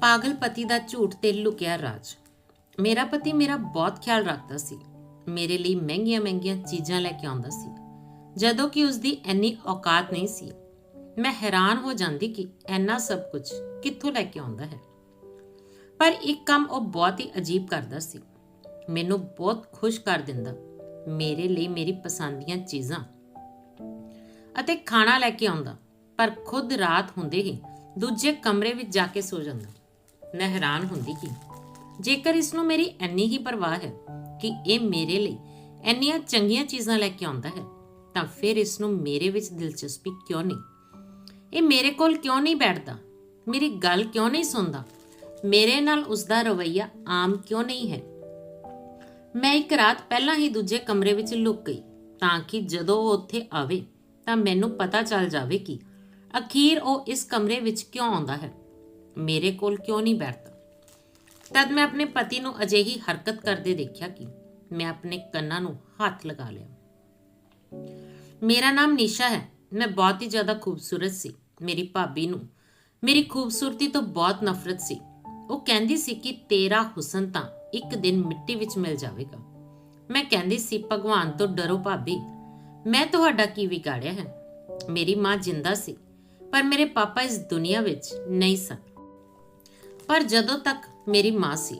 ਪਾਗਲ ਪਤੀ ਦਾ ਝੂਠ ਤੇ ਲੁਕਿਆ ਰਾਜ। ਮੇਰਾ ਪਤੀ ਮੇਰਾ ਬਹੁਤ ਖਿਆਲ ਰੱਖਦਾ ਸੀ। ਮੇਰੇ ਲਈ ਮਹਿੰਗੀਆਂ-ਮਹਿੰਗੀਆਂ ਚੀਜ਼ਾਂ ਲੈ ਕੇ ਆਉਂਦਾ ਸੀ। ਜਦੋਂ ਕਿ ਉਸ ਦੀ ਇੰਨੀ ਔਕਾਤ ਨਹੀਂ ਸੀ, ਮੈਂ ਹੈਰਾਨ ਹੋ ਜਾਂਦੀ ਕਿ ਇੰਨਾ ਸਭ ਕੁਝ ਕਿੱਥੋਂ ਲੈ ਕੇ ਆਉਂਦਾ ਹੈ। ਪਰ ਇੱਕ ਕੰਮ ਉਹ ਬਹੁਤ ਹੀ ਅਜੀਬ ਕਰਦਾ ਸੀ। ਮੈਨੂੰ ਬਹੁਤ ਖੁਸ਼ ਕਰ ਦਿੰਦਾ, ਮੇਰੇ ਲਈ ਮੇਰੀ ਪਸੰਦ ਦੀਆਂ ਚੀਜ਼ਾਂ ਅਤੇ ਖਾਣਾ ਲੈ ਕੇ ਆਉਂਦਾ। ਪਰ ਖੁਦ ਰਾਤ ਹੁੰਦੇ ਹੀ ਦੂਜੇ ਕਮਰੇ ਵਿੱਚ ਜਾ ਕੇ ਸੋ ਜਾਂਦਾ। ਮੈਂ ਹੈਰਾਨ ਹੁੰਦੀ ਕਿ ਜੇਕਰ ਇਸ ਨੂੰ ਮੇਰੀ ਇੰਨੀ ਹੀ ਪਰਵਾਹ ਹੈ ਕਿ ਇਹ ਮੇਰੇ ਲਈ ਇੰਨੀਆਂ ਚੰਗੀਆਂ ਚੀਜ਼ਾਂ ਲੈ ਕੇ ਆਉਂਦਾ ਹੈ, ਤਾਂ ਫਿਰ ਇਸ ਨੂੰ ਮੇਰੇ ਵਿੱਚ ਦਿਲਚਸਪੀ ਕਿਉਂ ਨਹੀਂ? ਇਹ ਮੇਰੇ ਕੋਲ ਕਿਉਂ ਨਹੀਂ ਬੈਠਦਾ? ਮੇਰੀ ਗੱਲ ਕਿਉਂ ਨਹੀਂ ਸੁਣਦਾ? ਮੇਰੇ ਨਾਲ ਉਸ ਦਾ ਰਵੱਈਆ ਆਮ ਕਿਉਂ ਨਹੀਂ ਹੈ? ਮੈਂ ਇੱਕ ਰਾਤ ਪਹਿਲਾਂ ਹੀ ਦੂਜੇ ਕਮਰੇ ਵਿੱਚ ਲੁਕ ਗਈ, ਤਾਂ ਕਿ ਜਦੋਂ ਉਹ ਉੱਥੇ ਆਵੇ, ਤਾਂ ਮੈਨੂੰ ਪਤਾ ਚੱਲ ਜਾਵੇ ਕਿ ਅਖੀਰ ਉਹ ਇਸ ਕਮਰੇ ਵਿੱਚ ਕਿਉਂ ਆਉਂਦਾ ਹੈ? ਮੇਰੇ ਕੋਲ ਕਿਉਂ ਨਹੀਂ ਬੈਠਦਾ? ਤਦ ਮੈਂ ਆਪਣੇ ਪਤੀ ਨੂੰ ਅਜਿਹੀ ਹਰਕਤ ਕਰਦੇ ਦੇਖਿਆ ਕਿ ਮੈਂ ਆਪਣੇ ਕੰਨਾਂ ਨੂੰ ਹੱਥ ਲਗਾ ਲਿਆ। ਮੇਰਾ ਨਾਮ ਨਿਸ਼ਾ ਹੈ। ਮੈਂ ਬਹੁਤ ਹੀ ਜ਼ਿਆਦਾ ਖੂਬਸੂਰਤ ਸੀ। ਮੇਰੀ ਭਾਬੀ ਨੂੰ ਮੇਰੀ ਖੂਬਸੂਰਤੀ ਤੋਂ ਬਹੁਤ ਨਫ਼ਰਤ ਸੀ। ਉਹ ਕਹਿੰਦੀ ਸੀ ਕਿ ਤੇਰਾ ਹੁਸਨ ਤਾਂ ਇੱਕ ਦਿਨ ਮਿੱਟੀ ਵਿੱਚ ਮਿਲ ਜਾਵੇਗਾ। ਮੈਂ ਕਹਿੰਦੀ ਸੀ, ਭਗਵਾਨ ਤੋਂ ਡਰੋ ਭਾਬੀ। ਮੈਂ ਤੁਹਾਡਾ ਕੀ ਵਿਗਾੜਿਆ ਹੈ? ਮੇਰੀ ਮਾਂ ਜਿੰਦਾ ਸੀ। ਪਰ ਮੇਰੇ ਪਾਪਾ ਇਸ ਦੁਨੀਆ ਵਿੱਚ ਨਹੀਂ ਸਨ। ਪਰ ਜਦੋਂ ਤੱਕ ਮੇਰੀ ਮਾਂ ਸੀ,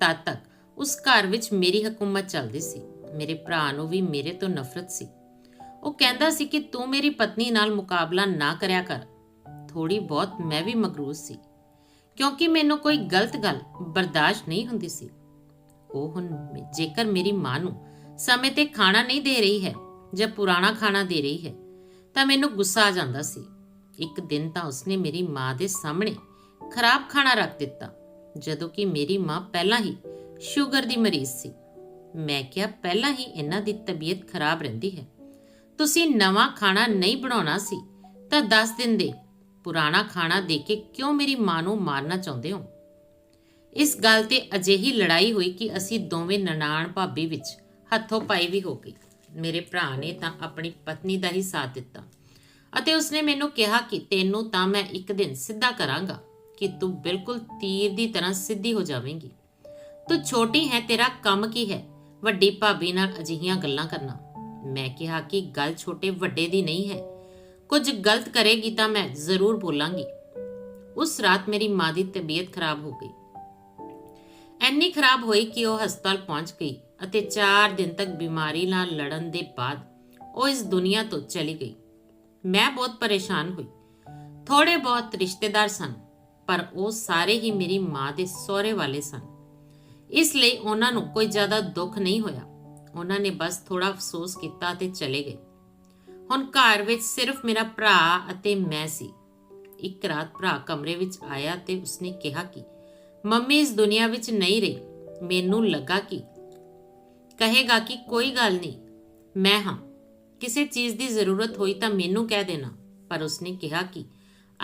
ਤਦ ਤੱਕ ਉਸ ਘਰ ਵਿੱਚ ਮੇਰੀ ਹਕੂਮਤ ਚੱਲਦੀ ਸੀ। ਮੇਰੇ ਭਰਾ ਨੂੰ ਵੀ ਮੇਰੇ ਤੋਂ ਨਫ਼ਰਤ ਸੀ। ਉਹ ਕਹਿੰਦਾ ਸੀ ਕਿ ਤੂੰ ਮੇਰੀ ਪਤਨੀ ਨਾਲ ਮੁਕਾਬਲਾ ਨਾ ਕਰਿਆ ਕਰ। ਥੋੜੀ ਬਹੁਤ ਮੈਂ ਵੀ ਮਗਰੂਰ ਸੀ, ਕਿਉਂਕਿ ਮੈਨੂੰ ਕੋਈ ਗਲਤ ਗੱਲ ਬਰਦਾਸ਼ਤ ਨਹੀਂ ਹੁੰਦੀ ਸੀ। ਉਹ ਹੁਣ ਜੇਕਰ ਮੇਰੀ ਮਾਂ ਨੂੰ ਸਮੇਂ ਤੇ ਖਾਣਾ ਨਹੀਂ ਦੇ ਰਹੀ ਹੈ ਜਾਂ ਪੁਰਾਣਾ ਖਾਣਾ ਦੇ ਰਹੀ ਹੈ, ਤਾਂ ਮੈਨੂੰ ਗੁੱਸਾ ਆ ਜਾਂਦਾ ਸੀ। ਇੱਕ ਦਿਨ ਤਾਂ ਉਸਨੇ ਮੇਰੀ ਮਾਂ ਦੇ ਸਾਹਮਣੇ ਖਰਾਬ ਖਾਣਾ ਰੱਖ ਦਿੱਤਾ, ਜਦੋਂ ਕਿ ਮੇਰੀ ਮਾਂ ਪਹਿਲਾਂ ਹੀ ਸ਼ੂਗਰ ਦੀ ਮਰੀਜ਼ ਸੀ। ਮੈਂ ਕਿਹਾ, ਪਹਿਲਾਂ ਹੀ ਇਹਨਾਂ ਦੀ ਤਬੀਅਤ ਖਰਾਬ ਰਹਿੰਦੀ ਹੈ। ਤੁਸੀਂ ਨਵਾਂ ਖਾਣਾ ਨਹੀਂ ਬਣਾਉਣਾ ਸੀ, ਤਾਂ ਦੱਸ ਦਿੰਦੇ, ਪੁਰਾਣਾ ਖਾਣਾ ਦੇ ਕੇ ਕਿਉਂ ਮੇਰੀ ਮਾਂ ਨੂੰ ਮਾਰਨਾ ਚਾਹੁੰਦੇ ਹੋ? ਇਸ ਗੱਲ ਤੇ ਅਜਿਹੀ ਲੜਾਈ ਹੋਈ ਕਿ ਅਸੀਂ ਦੋਵੇਂ ਨਨਾਣ ਭਾਬੀ ਵਿੱਚ ਹੱਥੋਂ ਪਾਈ ਵੀ ਹੋ ਗਈ। ਮੇਰੇ ਭਰਾ ਨੇ ਤਾਂ ਆਪਣੀ ਪਤਨੀ ਦਾ ਹੀ ਸਾਥ ਦਿੱਤਾ। ਅਤੇ ਉਸਨੇ ਮੈਨੂੰ ਕਿਹਾ ਕਿ ਤੈਨੂੰ ਤਾਂ ਮੈਂ ਇੱਕ ਦਿਨ ਸਿੱਧਾ ਕਰਾਂਗਾ, ਕਿ ਤੂੰ ਬਿਲਕੁਲ ਤੀਰ ਦੀ ਤਰ੍ਹਾਂ ਸਿੱਧੀ ਹੋ ਜਾਵੇਂਗੀ। ਤੂੰ ਛੋਟੀ ਹੈ, ਤੇਰਾ ਕੰਮ ਕੀ ਹੈ? ਵੱਡੀ ਭਾਬੀ ਨਾਲ ਅਜਿਹੀਆਂ ਗੱਲਾਂ ਕਰਨਾ। ਮੈਂ ਕਿਹਾ ਕਿ ਗੱਲ ਛੋਟੇ ਵੱਡੇ ਦੀ ਨਹੀਂ ਹੈ। ਕੁਝ ਗਲਤ ਕਰੇਗੀ ਤਾਂ ਮੈਂ ਜ਼ਰੂਰ ਬੋਲਾਂਗੀ। ਉਸ ਰਾਤ ਮੇਰੀ ਮਾਂ ਦੀ ਤਬੀਅਤ ਖਰਾਬ ਹੋ ਗਈ। ਐਨੀ ਖਰਾਬ ਹੋਈ ਕਿ ਉਹ ਹਸਪਤਾਲ ਪਹੁੰਚ ਗਈ ਅਤੇ 4 ਦਿਨ ਤੱਕ ਬਿਮਾਰੀ ਨਾਲ ਲੜਨ ਦੇ ਬਾਅਦ ਉਹ ਇਸ ਦੁਨੀਆ ਤੋਂ ਚਲੀ ਗਈ। ਮੈਂ ਬਹੁਤ ਪਰੇਸ਼ਾਨ ਹੋਈ। ਥੋੜੇ ਬਹੁਤ ਰਿਸ਼ਤੇਦਾਰ ਸਨ, ਪਰ ਉਹ ਸਾਰੇ ਹੀ ਮੇਰੀ ਮਾਂ ਦੇ ਸਹੁਰੇ ਵਾਲੇ ਸਨ। ਇਸ ਲਈ ਉਹਨਾਂ ਨੂੰ ਕੋਈ ਜ਼ਿਆਦਾ ਦੁੱਖ ਨਹੀਂ ਹੋਇਆ। ਉਹਨਾਂ ਨੇ ਬਸ ਥੋੜਾ ਅਫਸੋਸ ਕੀਤਾ ਤੇ ਚਲੇ ਗਏ। ਹੁਣ ਘਰ ਵਿੱਚ ਸਿਰਫ ਮੇਰਾ ਭਰਾ ਅਤੇ ਮੈਂ ਸੀ। ਇੱਕ ਰਾਤ ਭਰਾ ਕਮਰੇ ਵਿੱਚ ਆਇਆ ਤੇ ਉਸਨੇ ਕਿਹਾ ਕਿ, ਮੰਮੀ, ਇਸ ਦੁਨੀਆ ਵਿੱਚ ਨਹੀਂ ਰਹੀ। ਮੈਨੂੰ ਲੱਗਾ ਕਿ, ਕਹੇਗਾ ਕਿ ਕੋਈ ਗੱਲ ਨਹੀਂ। ਮੈਂ ਹਾਂ। ਕਿਸੇ ਚੀਜ਼ ਦੀ ਜ਼ਰੂਰਤ ਹੋਈ ਤਾਂ ਮੈਨੂੰ ਕਹਿ ਦੇਣਾ। ਪਰ ਉਸਨੇ ਕਿਹਾ ਕਿ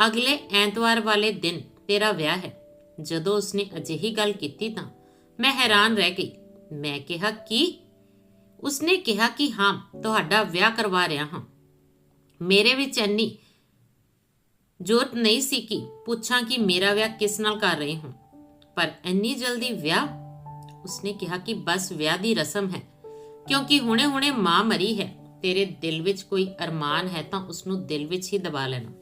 ਅਗਲੇ ਐਤਵਾਰ ਵਾਲੇ ਦਿਨ ਤੇਰਾ ਵਿਆਹ ਹੈ। ਜਦੋਂ ਉਸਨੇ ਅਜਿਹੀ ਗੱਲ ਕੀਤੀ ਤਾਂ ਮੈਂ ਹੈਰਾਨ ਰਹਿ ਗਈ। ਮੈਂ ਕਿਹਾ, ਕਿ? ਉਸਨੇ ਕਿਹਾ ਕਿ, ਹਾਂ, ਤੁਹਾਡਾ ਵਿਆਹ ਕਰਵਾ ਰਿਹਾ ਹਾਂ। ਮੇਰੇ ਵਿੱਚ ਇੰਨੀ ਜ਼ਰੂਰਤ ਨਹੀਂ ਸੀ ਕਿ ਪੁੱਛਾਂ ਕਿ ਮੇਰਾ ਵਿਆਹ ਕਿਸ ਨਾਲ ਕਰ ਰਹੇ ਹੋ। ਪਰ ਇੰਨੀ ਜਲਦੀ ਵਿਆਹ? ਉਸਨੇ ਕਿਹਾ ਕਿ, ਬਸ, ਵਿਆਹ ਦੀ ਰਸਮ ਹੈ। ਕਿਉਂਕਿ ਹੁਣੇ-ਹੁਣੇ ਮਾਂ ਮਰੀ ਹੈ। ਤੇਰੇ ਦਿਲ ਵਿੱਚ ਕੋਈ ਅਰਮਾਨ ਹੈ ਤਾਂ ਉਸ ਨੂੰ ਦਿਲ ਵਿੱਚ ਹੀ ਦਬਾ ਲੈਣਾ।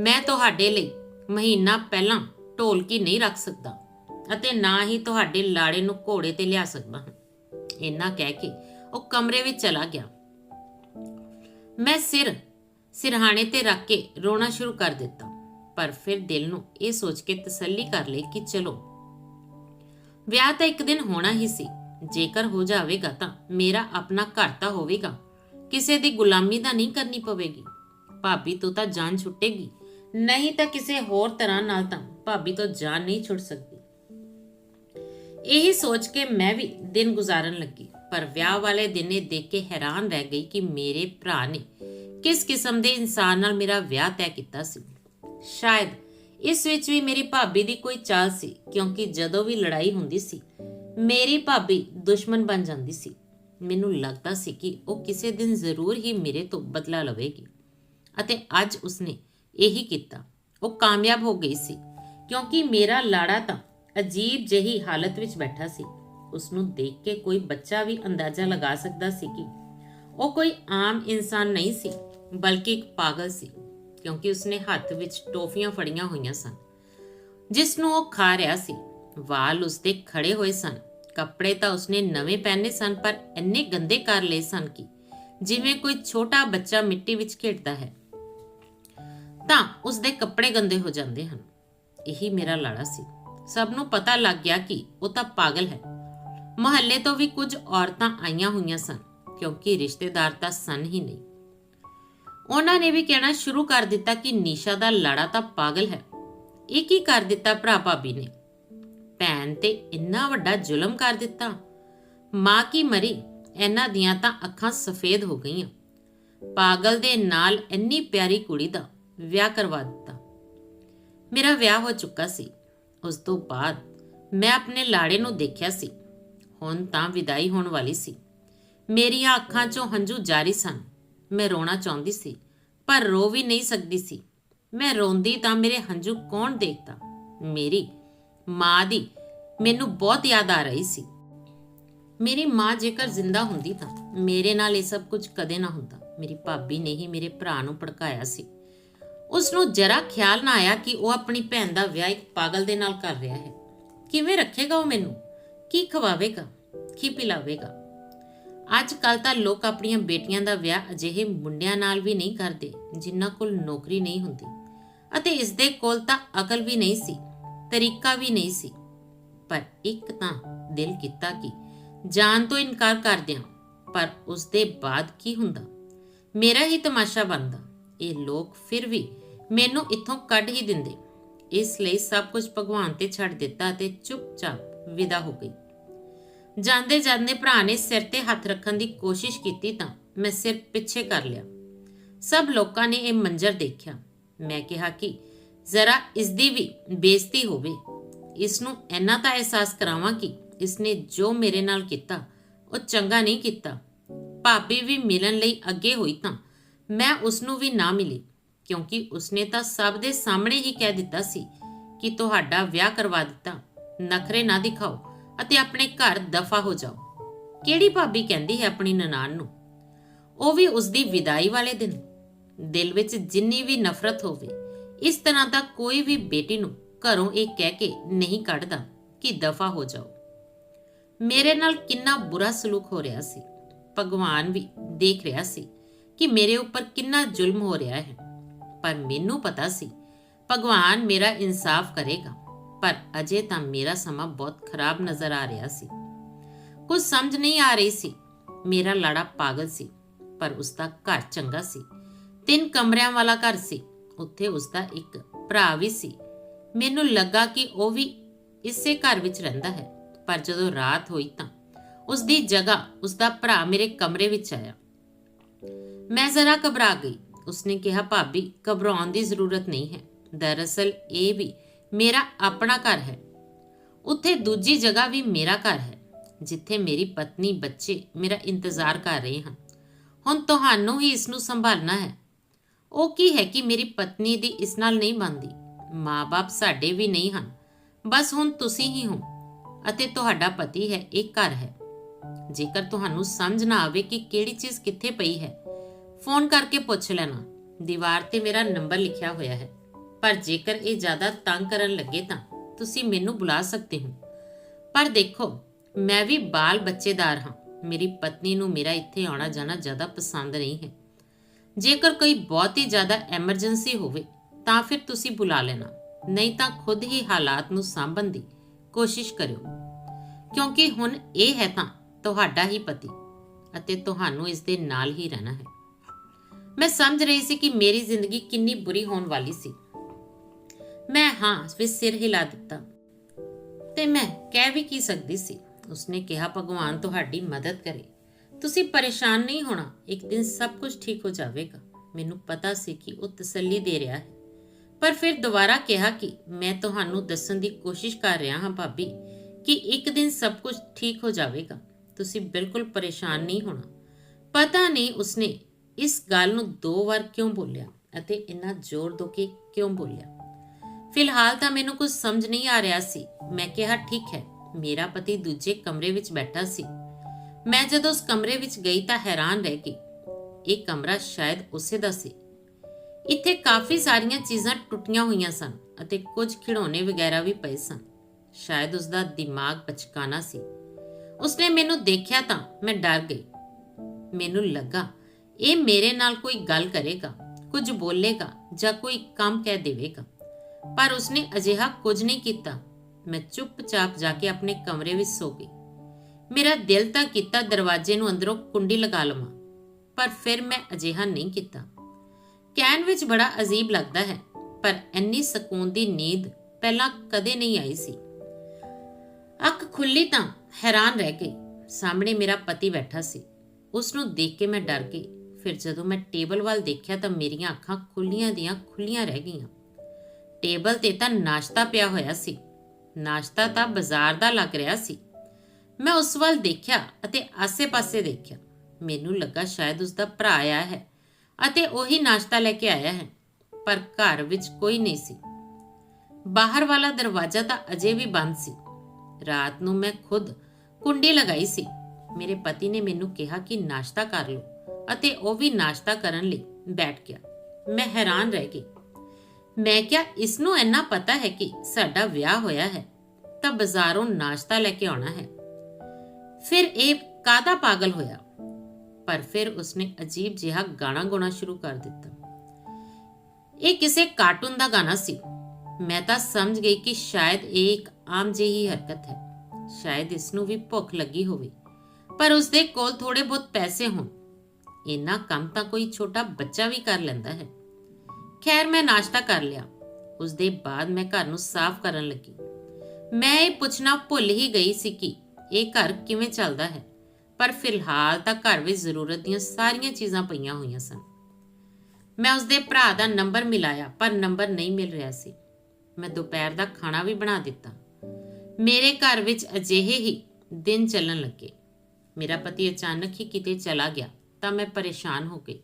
ਮੈਂ ਤੁਹਾਡੇ ਲਈ ਮਹੀਨਾ ਪਹਿਲਾਂ ਢੋਲਕੀ ਨਹੀਂ ਰੱਖ ਸਕਦਾ ਅਤੇ ਨਾ ਹੀ ਤੁਹਾਡੇ ਲਾੜੇ ਨੂੰ ਘੋੜੇ ਤੇ ਲਿਆ ਸਕਦਾ ਹਾਂ। ਇੰਨਾ ਕਹਿ ਕੇ ਉਹ ਕਮਰੇ ਵਿੱਚ ਚਲਾ ਗਿਆ। ਮੈਂ ਸਿਰ, ਸਿਰਹਾਣੇ ਤੇ ਰੱਖ ਕੇ ਰੋਣਾ ਸ਼ੁਰੂ ਕਰ ਦਿੱਤਾ, ਪਰ ਫਿਰ ਦਿਲ ਨੂੰ ਇਹ ਸੋਚ ਕੇ ਤਸੱਲੀ ਕਰ ਲਈ ਕਿ ਚਲੋ। ਵਿਆਹ ਤਾਂ ਇੱਕ ਦਿਨ ਹੋਣਾ ਹੀ ਸੀ, ਜੇਕਰ ਹੋ ਜਾਵੇਗਾ ਤਾਂ ਮੇਰਾ ਆਪਣਾ ਘਰ ਤਾਂ ਹੋਵੇਗਾ। ਕਿਸੇ ਦੀ ਗੁਲਾਮੀ ਤਾਂ ਨਹੀਂ ਕਰਨੀ ਪਵੇਗੀ। ਭਾਬੀ ਤੋਂ ਤਾਂ ਜਾਨ ਛੁੱਟੇਗੀ। ਨਹੀਂ ਤਾਂ ਕਿਸੇ ਹੋਰ ਤਰ੍ਹਾਂ ਨਾਲ ਤਾਂ ਭਾਬੀ ਤੋਂ ਜਾਨ ਨਹੀਂ ਛੁੱਟ ਸਕਦੀ। ਇਹੀ ਸੋਚ ਕੇ ਮੈਂ ਵੀ ਦਿਨ ਗੁਜ਼ਾਰਨ ਲੱਗੀ, ਪਰ ਵਿਆਹ ਵਾਲੇ ਦਿਨ ਇਹ ਦੇਖ ਕੇ ਹੈਰਾਨ ਰਹਿ ਗਈ ਕਿ ਮੇਰੇ ਭਰਾ ਨੇ ਕਿਸ ਕਿਸਮ ਦੇ ਇਨਸਾਨ ਨਾਲ ਮੇਰਾ ਵਿਆਹ ਤੈਅ ਕੀਤਾ ਸੀ। ਸ਼ਾਇਦ ਇਸ ਵਿੱਚ ਵੀ ਮੇਰੀ ਭਾਬੀ ਦੀ ਕੋਈ ਚਾਲ ਸੀ, ਕਿਉਂਕਿ ਜਦੋਂ ਵੀ ਲੜਾਈ ਹੁੰਦੀ ਸੀ, ਮੇਰੀ ਭਾਬੀ ਦੁਸ਼ਮਣ ਬਣ ਜਾਂਦੀ ਸੀ। ਮੈਨੂੰ ਲੱਗਦਾ ਸੀ ਕਿ ਉਹ ਕਿਸੇ ਦਿਨ ਜ਼ਰੂਰ ਹੀ ਮੇਰੇ ਤੋਂ ਬਦਲਾ ਲਵੇਗੀ। ਅਤੇ ਅੱਜ ਉਸਨੇ ਇਹੀ ਕੀਤਾ। ਉਹ ਕਾਮਯਾਬ ਹੋ ਗਈ ਸੀ, ਕਿਉਂਕਿ ਮੇਰਾ ਲਾੜਾ ਤਾਂ ਅਜੀਬ ਜਿਹੀ ਹਾਲਤ ਵਿੱਚ ਬੈਠਾ ਸੀ। ਉਸ ਨੂੰ ਦੇਖ ਕੇ ਕੋਈ ਬੱਚਾ ਵੀ ਅੰਦਾਜ਼ਾ ਲਗਾ ਸਕਦਾ ਸੀ ਕਿ ਉਹ ਕੋਈ ਆਮ ਇਨਸਾਨ ਨਹੀਂ ਸੀ, ਬਲਕਿ ਇੱਕ ਪਾਗਲ ਸੀ, ਕਿਉਂਕਿ ਉਸਨੇ ਹੱਥ ਵਿੱਚ ਟੋਫੀਆਂ ਫੜੀਆਂ ਹੋਈਆਂ ਸਨ, ਜਿਸ ਨੂੰ ਉਹ ਖਾ ਰਿਹਾ ਸੀ। ਵਾਲ ਉਸਦੇ ਖੜੇ ਹੋਏ ਸਨ। ਕੱਪੜੇ ਤਾਂ ਉਸਨੇ ਨਵੇਂ ਪਹਿਨੇ ਸਨ, ਪਰ ਇੰਨੇ ਗੰਦੇ ਕਰ ਲਏ ਸਨ ਕਿ ਜਿਵੇਂ ਕੋਈ ਛੋਟਾ ਬੱਚਾ ਮਿੱਟੀ ਵਿੱਚ ਖੇਡਦਾ ਹੈ। ਤਾਂ ਉਸਦੇ ਕੱਪੜੇ ਗੰਦੇ ਹੋ ਜਾਂਦੇ ਹਨ। ਇਹੀ ਮੇਰਾ ਲਾੜਾ ਸੀ। ਸਭ ਨੂੰ ਪਤਾ ਲੱਗ ਗਿਆ ਕਿ ਉਹ ਤਾਂ ਪਾਗਲ ਹੈ। ਮੁਹੱਲੇ ਤੋਂ ਵੀ ਕੁਝ ਔਰਤਾਂ ਆਈਆਂ ਹੋਈਆਂ ਸਨ, ਕਿਉਂਕਿ ਰਿਸ਼ਤੇਦਾਰ ਤਾਂ ਸਨ ਹੀ ਨਹੀਂ। ਉਹਨਾਂ ਨੇ ਵੀ ਕਹਿਣਾ ਸ਼ੁਰੂ ਕਰ ਦਿੱਤਾ ਕਿ ਨੀਸ਼ਾ ਦਾ ਲਾੜਾ ਤਾਂ ਪਾਗਲ ਹੈ। ਇਹ ਕੀ ਕਰ ਦਿੱਤਾ ਭਰਾ ਭਾਬੀ ਨੇ? ਭੈਣ ਤੇ ਇੰਨਾ ਵੱਡਾ ਜ਼ੁਲਮ ਕਰ ਦਿੱਤਾ। ਮਾਂ ਕੀ ਮਰੀ, ਇਹਨਾਂ ਦੀਆਂ ਤਾਂ ਅੱਖਾਂ ਸਫੇਦ ਹੋ ਗਈਆਂ। ਪਾਗਲ ਦੇ ਨਾਲ ਇੰਨੀ ਪਿਆਰੀ ਕੁੜੀ ਦਾ ਵਿਆਹ ਕਰਵਾ ਦਿੱਤਾ। ਮੇਰਾ ਵਿਆਹ ਹੋ ਚੁੱਕਾ ਸੀ। ਉਸ ਤੋਂ ਬਾਅਦ ਮੈਂ ਆਪਣੇ ਲਾੜੇ ਨੂੰ ਦੇਖਿਆ ਸੀ। ਹੁਣ ਤਾਂ ਵਿਦਾਈ ਹੋਣ ਵਾਲੀ ਸੀ। ਮੇਰੀਆਂ ਅੱਖਾਂ 'ਚੋਂ ਹੰਝੂ ਜਾਰੀ ਸਨ। ਮੈਂ ਰੋਣਾ ਚਾਹੁੰਦੀ ਸੀ, ਪਰ ਰੋ ਵੀ ਨਹੀਂ ਸਕਦੀ ਸੀ। ਮੈਂ ਰੋਂਦੀ ਤਾਂ ਮੇਰੇ ਹੰਝੂ ਕੌਣ ਦੇਖਦਾ? ਮੇਰੀ ਮਾਂ ਦੀ ਮੈਨੂੰ ਬਹੁਤ ਯਾਦ ਆ ਰਹੀ ਸੀ। ਮੇਰੀ ਮਾਂ ਜੇਕਰ ਜ਼ਿੰਦਾ ਹੁੰਦੀ ਤਾਂ ਮੇਰੇ ਨਾਲ ਇਹ ਸਭ ਕੁਝ ਕਦੇ ਨਾ ਹੁੰਦਾ। ਮੇਰੀ ਭਾਬੀ ਨੇ ਹੀ ਮੇਰੇ ਭਰਾ ਨੂੰ ਭੜਕਾਇਆ ਸੀ। ਉਸ ਨੂੰ ਜਰਾ ਖਿਆਲ ਨਾ ਆਇਆ ਕਿ ਉਹ ਆਪਣੀ ਭੈਣ ਦਾ ਵਿਆਹ ਇੱਕ ਪਾਗਲ ਦੇ ਨਾਲ ਕਰ ਰਿਹਾ ਹੈ। ਕਿਵੇਂ ਰੱਖੇਗਾ ਉਹ ਮੈਨੂੰ? ਕੀ ਖਵਾਵੇਗਾ? ਕੀ ਪਿਲਾਵੇਗਾ? ਅੱਜ ਕੱਲ ਤਾਂ ਲੋਕ ਆਪਣੀਆਂ ਬੇਟੀਆਂ ਦਾ ਵਿਆਹ ਅਜਿਹੇ ਮੁੰਡਿਆਂ ਨਾਲ ਵੀ ਨਹੀਂ ਕਰਦੇ, ਜਿਨ੍ਹਾਂ ਕੋਲ ਨੌਕਰੀ ਨਹੀਂ ਹੁੰਦੀ। ਅਤੇ ਇਸ ਦੇ ਕੋਲ ਤਾਂ ਅਕਲ ਵੀ ਨਹੀਂ ਸੀ। ਤਰੀਕਾ ਵੀ ਨਹੀਂ ਸੀ। ਪਰ ਇੱਕ ਤਾਂ ਦਿਲ ਕੀਤਾ ਕਿ ਜਾਨ ਤੋਂ ਇਨਕਾਰ ਕਰ ਦਿਆਂ ਪਰ ਉਸ ਦੇ ਬਾਅਦ ਕੀ ਹੁੰਦਾ? ਮੇਰਾ ਹੀ ਤਮਾਸ਼ਾ ਬਣਦਾ। ਇਹ ਲੋਕ ਫਿਰ ਵੀ ਮੈਨੂੰ ਇੱਥੋਂ ਕੱਢ ਹੀ ਦਿੰਦੇ। ਇਸ ਲਈ ਸਭ ਕੁਝ ਭਗਵਾਨ ਤੇ ਛੱਡ ਦਿੱਤਾ ਤੇ ਚੁੱਪਚਾਪ ਵਿਦਾ ਹੋ ਗਈ। ਜਾਂਦੇ ਜਾਂਦੇ ਭਰਾ ਨੇ ਸਿਰ ਤੇ ਹੱਥ ਰੱਖਣ ਦੀ ਕੋਸ਼ਿਸ਼ ਕੀਤੀ ਤਾਂ ਮੈਂ ਸਿਰ ਪਿੱਛੇ ਕਰ ਲਿਆ। ਸਭ ਲੋਕਾਂ ਨੇ ਇਹ ਮੰਜ਼ਰ ਦੇਖਿਆ। ਮੈਂ ਕਿਹਾ ਕਿ ਜ਼ਰਾ ਇਸ ਦੀ ਵੀ ਬੇਇੱਜ਼ਤੀ ਹੋਵੇ। ਇਸ ਨੂੰ ਇੰਨਾ ਤਾਂ ਅਹਿਸਾਸ ਕਰਾਵਾਂ ਕਿ ਇਸਨੇ ਜੋ ਮੇਰੇ ਨਾਲ ਕੀਤਾ, ਉਹ ਚੰਗਾ ਨਹੀਂ ਕੀਤਾ। ਭਾਬੀ ਵੀ ਮਿਲਣ ਲਈ ਅੱਗੇ ਹੋਈ ਤਾਂ ਮੈਂ ਉਸ ਨੂੰ ਵੀ ਨਾ ਮਿਲੀ, ਕਿਉਂਕਿ ਉਸਨੇ ਤਾਂ ਸਭ ਦੇ ਸਾਹਮਣੇ ਹੀ ਕਹਿ ਦਿੱਤਾ ਸੀ ਕਿ ਤੁਹਾਡਾ ਵਿਆਹ ਕਰਵਾ ਦਿੱਤਾ। ਨਖਰੇ ਨਾ ਦਿਖਾਓ ਅਤੇ ਆਪਣੇ ਘਰ ਦਫਾ ਹੋ ਜਾਓ। ਕਿਹੜੀ ਭਾਬੀ ਕਹਿੰਦੀ ਹੈ ਆਪਣੀ ਨਨਾਣ ਨੂੰ? ਉਹ ਵੀ ਉਸ ਦੀ ਵਿਦਾਈ ਵਾਲੇ ਦਿਨ। ਦਿਲ ਵਿੱਚ ਜਿੰਨੀ ਵੀ ਨਫ਼ਰਤ ਹੋਵੇ ਇਸ ਤਰ੍ਹਾਂ ਦਾ ਕੋਈ ਵੀ ਬੇਟੀ ਨੂੰ ਘਰੋਂ ਇਹ ਕਹਿ ਕੇ ਨਹੀਂ ਕੱਢਦਾ ਕਿ ਦਫਾ ਹੋ ਜਾਓ। ਮੇਰੇ ਨਾਲ ਕਿੰਨਾ ਬੁਰਾ ਸਲੂਕ ਹੋ ਰਿਹਾ ਸੀ। ਭਗਵਾਨ ਵੀ ਦੇਖ ਰਿਹਾ ਸੀ ਕਿ ਮੇਰੇ ਉੱਪਰ ਕਿੰਨਾ ਜ਼ੁਲਮ ਹੋ ਰਿਹਾ ਹੈ। ਪਰ ਮੈਨੂੰ ਪਤਾ ਸੀ, ਭਗਵਾਨ ਮੇਰਾ ਇਨਸਾਫ ਕਰੇਗਾ। ਪਰ ਅਜੇ ਤਾਂ ਮੇਰਾ ਸਮਾਂ ਬਹੁਤ ਖਰਾਬ ਨਜ਼ਰ ਆ ਰਿਹਾ ਸੀ। ਕੁਝ ਸਮਝ ਨਹੀਂ ਆ ਰਹੀ ਸੀ। ਮੇਰਾ ਲਾੜਾ ਪਾਗਲ ਸੀ, ਪਰ ਉਸ ਦਾ ਘਰ ਚੰਗਾ ਸੀ। ਤਿੰਨ ਕਮਰਿਆਂ ਵਾਲਾ ਘਰ ਸੀ। ਉੱਥੇ ਉਸ ਦਾ ਇੱਕ ਭਰਾ ਵੀ ਸੀ। ਮੈਨੂੰ ਲੱਗਾ ਕਿ ਉਹ ਵੀ ਇਸੇ ਘਰ ਵਿੱਚ ਰਹਿੰਦਾ ਹੈ, ਪਰ ਜਦੋਂ ਰਾਤ ਹੋਈ ਤਾਂ ਉਸ ਦੀ ਜਗ੍ਹਾ ਉਸ ਦਾ ਭਰਾ ਮੇਰੇ ਕਮਰੇ ਵਿੱਚ ਆਇਆ। ਮੈਂ ਜ਼ਰਾ ਘਬਰਾ ਗਈ। ਉਸਨੇ ਕਿਹਾ, ਭਾਬੀ, ਘਬਰਾਉਣ ਦੀ ਜ਼ਰੂਰਤ ਨਹੀਂ ਹੈ। ਦਰਅਸਲ ਇਹ ਵੀ ਮੇਰਾ ਆਪਣਾ ਘਰ ਹੈ। ਉੱਥੇ ਦੂਜੀ ਜਗ੍ਹਾ ਵੀ ਮੇਰਾ ਘਰ ਹੈ, ਜਿੱਥੇ ਮੇਰੀ ਪਤਨੀ, ਬੱਚੇ ਮੇਰਾ ਇੰਤਜ਼ਾਰ ਕਰ ਰਹੇ ਹਨ। ਹੁਣ ਤੁਹਾਨੂੰ ਹੀ ਇਸ ਨੂੰ ਸੰਭਾਲਣਾ ਹੈ। ਉਹ ਕੀ ਹੈ ਕਿ ਮੇਰੀ ਪਤਨੀ ਦੀ ਇਸ ਨਾਲ ਨਹੀਂ ਬਣਦੀ? ਮਾਪੇ ਸਾਡੇ ਵੀ ਨਹੀਂ ਹਨ। ਬਸ ਹੁਣ ਤੁਸੀਂ ਹੀ ਹੋ ਅਤੇ ਤੁਹਾਡਾ ਪਤੀ ਹੈ, ਇਹ ਘਰ ਹੈ। ਜੇਕਰ ਤੁਹਾਨੂੰ ਸਮਝ ਨਾ ਆਵੇ ਕਿ ਕਿਹੜੀ ਚੀਜ਼ ਕਿੱਥੇ ਪਈ ਹੈ, ਫੋਨ ਕਰਕੇ ਪੁੱਛ ਲੈਣਾ। ਦੀਵਾਰ ਤੇ ਮੇਰਾ ਨੰਬਰ ਲਿਖਿਆ ਹੋਇਆ ਹੈ। ਪਰ ਜੇਕਰ ਇਹ ਜ਼ਿਆਦਾ ਤੰਗ ਕਰਨ ਲੱਗੇ ਤਾਂ ਤੁਸੀਂ ਮੈਨੂੰ ਬੁਲਾ ਸਕਦੇ ਹੋ। ਪਰ ਦੇਖੋ, ਮੈਂ ਵੀ ਬਾਲ ਬੱਚੇਦਾਰ ਹਾਂ। ਮੇਰੀ ਪਤਨੀ ਨੂੰ ਮੇਰਾ ਇੱਥੇ ਆਉਣਾ ਜਾਣਾ ਜ਼ਿਆਦਾ ਪਸੰਦ ਨਹੀਂ ਹੈ। ਜੇਕਰ ਕੋਈ ਬਹੁਤ ਹੀ ਜ਼ਿਆਦਾ ਐਮਰਜੈਂਸੀ ਹੋਵੇ, ਤਾਂ ਫਿਰ ਤੁਸੀਂ ਬੁਲਾ ਲੈਣਾ। ਨਹੀਂ ਤਾਂ ਖੁਦ ਹੀ ਹਾਲਾਤ ਨੂੰ ਸੰਭਣ ਦੀ ਕੋਸ਼ਿਸ਼ ਕਰਿਓ। ਕਿਉਂਕਿ ਹੁਣ ਇਹ ਹੈ ਤਾਂ ਤੁਹਾਡਾ ਹੀ ਪਤੀ ਅਤੇ ਤੁਹਾਨੂੰ ਇਸ ਦੇ ਨਾਲ ਹੀ ਰਹਿਣਾ ਹੈ। ਮੈਂ ਸਮਝ ਰਹੀ ਸੀ ਕਿ ਮੇਰੀ ਜ਼ਿੰਦਗੀ ਕਿੰਨੀ ਬੁਰੀ ਹੋਣ ਵਾਲੀ ਸੀ। ਮੈਂ ਹਾਂ ਫਿਰ ਸਿਰ ਹਿਲਾ ਦਿੱਤਾ। ਤੇ ਮੈਂ ਕਹਿ ਵੀ ਕੀ ਸਕਦੀ ਸੀ? ਉਸਨੇ ਕਿਹਾ, ਭਗਵਾਨ, ਤੁਹਾਡੀ ਮਦਦ ਕਰੇ। ਤੁਸੀਂ ਪਰੇਸ਼ਾਨ ਨਹੀਂ ਹੋਣਾ। ਇੱਕ ਦਿਨ ਸਭ ਕੁਝ ਠੀਕ ਹੋ ਜਾਵੇਗਾ। ਮੈਨੂੰ ਪਤਾ ਸੀ ਕਿ ਉਹ ਤਸੱਲੀ ਦੇ ਰਿਹਾ ਹੈ। ਪਰ ਫਿਰ ਦੁਬਾਰਾ ਕਿਹਾ ਕਿ ਮੈਂ ਤੁਹਾਨੂੰ ਦੱਸਣ ਦੀ ਕੋਸ਼ਿਸ਼ ਕਰ ਰਿਹਾ ਹਾਂ ਭਾਬੀ ਕਿ ਇੱਕ ਦਿਨ ਸਭ ਕੁਝ ਠੀਕ ਹੋ ਜਾਵੇਗਾ। ਤੁਸੀਂ ਬਿਲਕੁਲ ਪਰੇਸ਼ਾਨ ਨਹੀਂ ਹੋਣਾ। ਪਤਾ ਨਹੀਂ ਉਸਨੇ ਇਸ ਗੱਲ ਨੂੰ ਦੋ ਵਾਰ ਕਿਉਂ ਬੋਲਿਆ ਅਤੇ ਇੰਨਾ ਜ਼ੋਰ ਦੋ ਕੇ ਕਿਉਂ ਬੋਲਿਆ। ਫਿਲਹਾਲ ਤਾਂ ਮੈਨੂੰ ਕੁਝ ਸਮਝ ਨਹੀਂ ਆ ਰਿਹਾ ਸੀ। ਮੈਂ ਕਿਹਾ, ਠੀਕ ਹੈ। ਮੇਰਾ ਪਤੀ ਦੂਜੇ ਕਮਰੇ ਵਿੱਚ ਬੈਠਾ ਸੀ। ਮੈਂ ਜਦੋਂ ਉਸ ਕਮਰੇ ਵਿੱਚ ਗਈ ਤਾਂ ਹੈਰਾਨ ਰਹਿ ਗਈ। ਇਹ ਕਮਰਾ ਸ਼ਾਇਦ ਉਸੇ ਦਾ ਸੀ। ਇੱਥੇ ਕਾਫੀ ਸਾਰੀਆਂ ਚੀਜ਼ਾਂ ਟੁੱਟੀਆਂ ਹੋਈਆਂ ਸਨ ਅਤੇ ਕੁਝ ਖਿਡੌਣੇ ਵਗੈਰਾ ਵੀ ਪਏ ਸਨ। ਸ਼ਾਇਦ ਉਸ ਦਾ ਦਿਮਾਗ ਪਚਕਾਨਾ ਸੀ। ਉਸਨੇ ਮੈਨੂੰ ਦੇਖਿਆ ਤਾਂ ਮੈਂ ਡਰ ਗਈ। ਮੈਨੂੰ ਲੱਗਾ, ਇਹ ਮੇਰੇ ਨਾਲ ਕੋਈ ਗੱਲ ਕਰੇਗਾ, ਕੁਝ ਬੋਲੇਗਾ ਜਾਂ ਕੋਈ ਕੰਮ ਕਹਿ ਦੇਵੇਗਾ। ਪਰ ਉਸਨੇ ਅਜਿਹਾ ਕੁਝ ਨਹੀਂ ਕੀਤਾ। ਮੈਂ ਚੁੱਪਚਾਪ ਜਾ ਕੇ ਆਪਣੇ ਕਮਰੇ ਵਿੱਚ ਸੋ ਗਈ। ਮੇਰਾ ਦਿਲ ਤਾਂ ਕੀਤਾ ਦਰਵਾਜ਼ੇ ਨੂੰ ਅੰਦਰੋਂ ਕੁੰਡੀ ਲਗਾ ਲਵਾਂ, ਪਰ ਫਿਰ ਮੈਂ ਅਜਿਹਾ ਨਹੀਂ ਕੀਤਾ। ਕਹਿਣ ਵਿੱਚ ਬੜਾ ਅਜੀਬ ਲੱਗਦਾ ਹੈ, ਪਰ ਇੰਨੀ ਸਕੂਨ ਦੀ ਨੀਂਦ ਪਹਿਲਾਂ ਕਦੇ ਨਹੀਂ ਆਈ ਸੀ। ਅੱਖ ਖੁੱਲੀ ਤਾਂ ਹੈਰਾਨ ਰਹਿ ਗਈ। ਸਾਹਮਣੇ ਮੇਰਾ ਪਤੀ ਬੈਠਾ ਸੀ। ਉਸ ਨੂੰ ਦੇਖ ਕੇ ਮੈਂ ਡਰ ਗਈ। ਫਿਰ ਜਦੋਂ ਮੈਂ ਟੇਬਲ ਵੱਲ ਦੇਖਿਆ ਤਾਂ ਮੇਰੀਆਂ ਅੱਖਾਂ ਖੁੱਲੀਆਂ ਦੀਆਂ ਖੁੱਲੀਆਂ ਰਹਿ ਗਈਆਂ। ਟੇਬਲ ਤੇ ਤਾਂ ਨਾਸ਼ਤਾ ਪਿਆ ਹੋਇਆ ਸੀ। ਨਾਸ਼ਤਾ ਤਾਂ ਬਾਜ਼ਾਰ ਦਾ ਲੱਗ ਰਿਹਾ ਸੀ। ਮੈਂ ਉਸ ਵੱਲ ਦੇਖਿਆ ਅਤੇ ਆਸੇ-ਪਾਸੇ ਦੇਖਿਆ। ਮੈਨੂੰ ਲੱਗਾ ਸ਼ਾਇਦ ਉਸ ਦਾ ਭਰਾ ਆਇਆ ਹੈ ਅਤੇ ਉਹੀ ਨਾਸ਼ਤਾ ਲੈ ਕੇ ਆਇਆ ਹੈ, ਪਰ ਘਰ ਵਿੱਚ ਕੋਈ ਨਹੀਂ ਸੀ। ਬਾਹਰ ਵਾਲਾ ਦਰਵਾਜ਼ਾ ਤਾਂ ਅਜੇ ਵੀ ਬੰਦ ਸੀ। ਰਾਤ ਨੂੰ ਮੈਂ ਖੁਦ ਕੁੰਡੀ ਲਗਾਈ ਸੀ। ਮੇਰੇ ਪਤੀ ਨੇ ਮੈਨੂੰ ਕਿਹਾ ਕਿ ਨਾਸ਼ਤਾ ਕਰ ਲਓ ਅਤੇ ਉਹ ਵੀ ਨਾਸ਼ਤਾ ਕਰਨ ਲਈ ਬੈਠ ਗਿਆ। ਮੈਂ ਹੈਰਾਨ ਰਹਿ ਗਈ। ਮੈਂ ਕਿਹਾ, ਇਸ ਨੂੰ ਇੰਨਾ ਪਤਾ ਹੈ ਕਿ ਸਾਡਾ ਵਿਆਹ ਹੋਇਆ ਹੈ, ਤਾਂ ਬਾਜ਼ਾਰੋਂ ਨਾਸ਼ਤਾ ਲੈ ਕੇ ਆਉਣਾ ਹੈ। ਫਿਰ ਇਹ ਕਾਦਾ ਪਾਗਲ ਹੋਇਆ? ਪਰ ਫਿਰ ਉਸਨੇ ਅਜੀਬ ਜਿਹਾ ਗਾਣਾ ਗਾਉਣਾ ਸ਼ੁਰੂ ਕਰ ਦਿੱਤਾ। ਇਹ ਕਿਸੇ ਕਾਰਟੂਨ ਦਾ ਗਾਣਾ ਸੀ। ਮੈਂ ਤਾਂ ਸਮਝ ਗਈ ਕਿ ਸ਼ਾਇਦ ਇਹ ਇੱਕ ਆਮ ਜਿਹੀ ਹਰਕਤ ਹੈ। ਸ਼ਾਇਦ ਇਸ ਨੂੰ ਵੀ ਭੁੱਖ ਲੱਗੀ ਹੋਵੇ। ਪਰ ਉਸਦੇ ਕੋਲ ਥੋੜੇ ਬਹੁਤ ਪੈਸੇ ਹੋਣ। ਇੰਨਾ ਕੰਮ ਤਾਂ ਕੋਈ ਛੋਟਾ ਬੱਚਾ ਵੀ ਕਰ ਲੈਂਦਾ ਹੈ। ਖੈਰ, ਮੈਂ ਨਾਸ਼ਤਾ ਕਰ ਲਿਆ। ਉਸ ਦੇ ਬਾਅਦ ਮੈਂ ਘਰ ਨੂੰ ਸਾਫ਼ ਕਰਨ ਲੱਗੀ। ਮੈਂ ਇਹ ਪੁੱਛਣਾ ਭੁੱਲ ਹੀ ਗਈ ਸੀ ਕਿ ਇਹ ਘਰ ਕਿਵੇਂ ਚੱਲਦਾ ਹੈ? ਪਰ ਫਿਲਹਾਲ ਤਾਂ ਘਰ ਵਿੱਚ ਜ਼ਰੂਰਤ ਦੀਆਂ ਸਾਰੀਆਂ ਚੀਜ਼ਾਂ ਪਈਆਂ ਹੋਈਆਂ ਸਨ। ਮੈਂ ਉਸਦੇ ਭਰਾ ਦਾ ਨੰਬਰ ਮਿਲਾਇਆ, ਪਰ ਨੰਬਰ ਨਹੀਂ ਮਿਲ ਰਿਹਾ ਸੀ। ਮੈਂ ਦੁਪਹਿਰ ਦਾ ਖਾਣਾ ਵੀ ਬਣਾ ਦਿੱਤਾ। ਮੇਰੇ ਘਰ ਵਿੱਚ ਅਜਿਹੇ ਹੀ ਦਿਨ ਚੱਲਣ ਲੱਗੇ। ਮੇਰਾ ਪਤੀ ਅਚਾਨਕ ਹੀ ਕਿਤੇ ਚਲਾ ਗਿਆ, ਤਾਂ ਮੈਂ ਪਰੇਸ਼ਾਨ ਹੋ ਗਈ।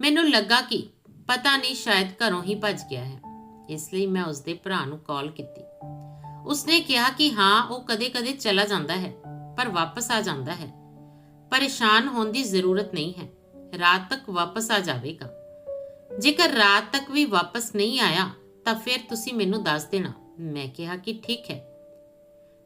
ਮੈਨੂੰ ਲੱਗਾ ਕਿ ਪਤਾ ਨਹੀਂ ਸ਼ਾਇਦ ਘਰੋਂ ਹੀ ਭੱਜ ਗਿਆ ਹੈ। ਇਸ ਲਈ ਮੈਂ ਉਸਦੇ ਭਰਾ ਨੂੰ ਕਾਲ ਕੀਤੀ। ਉਸਨੇ ਕਿਹਾ ਕਿ ਹਾਂ, ਉਹ ਕਦੇ-ਕਦੇ ਚਲਾ ਜਾਂਦਾ ਹੈ, ਪਰ ਵਾਪਸ ਆ ਜਾਂਦਾ ਹੈ। ਪਰੇਸ਼ਾਨ ਹੋਣ ਦੀ ਜ਼ਰੂਰਤ ਨਹੀਂ ਹੈ। ਰਾਤ ਤੱਕ ਵਾਪਸ ਆ ਜਾਵੇਗਾ। ਜੇਕਰ ਰਾਤ ਤੱਕ ਵੀ ਵਾਪਸ ਨਹੀਂ ਆਇਆ, ਤਾਂ ਫਿਰ ਤੁਸੀਂ ਮੈਨੂੰ ਦੱਸ ਦੇਣਾ। ਮੈਂ ਕਿਹਾ ਕਿ ਠੀਕ ਹੈ।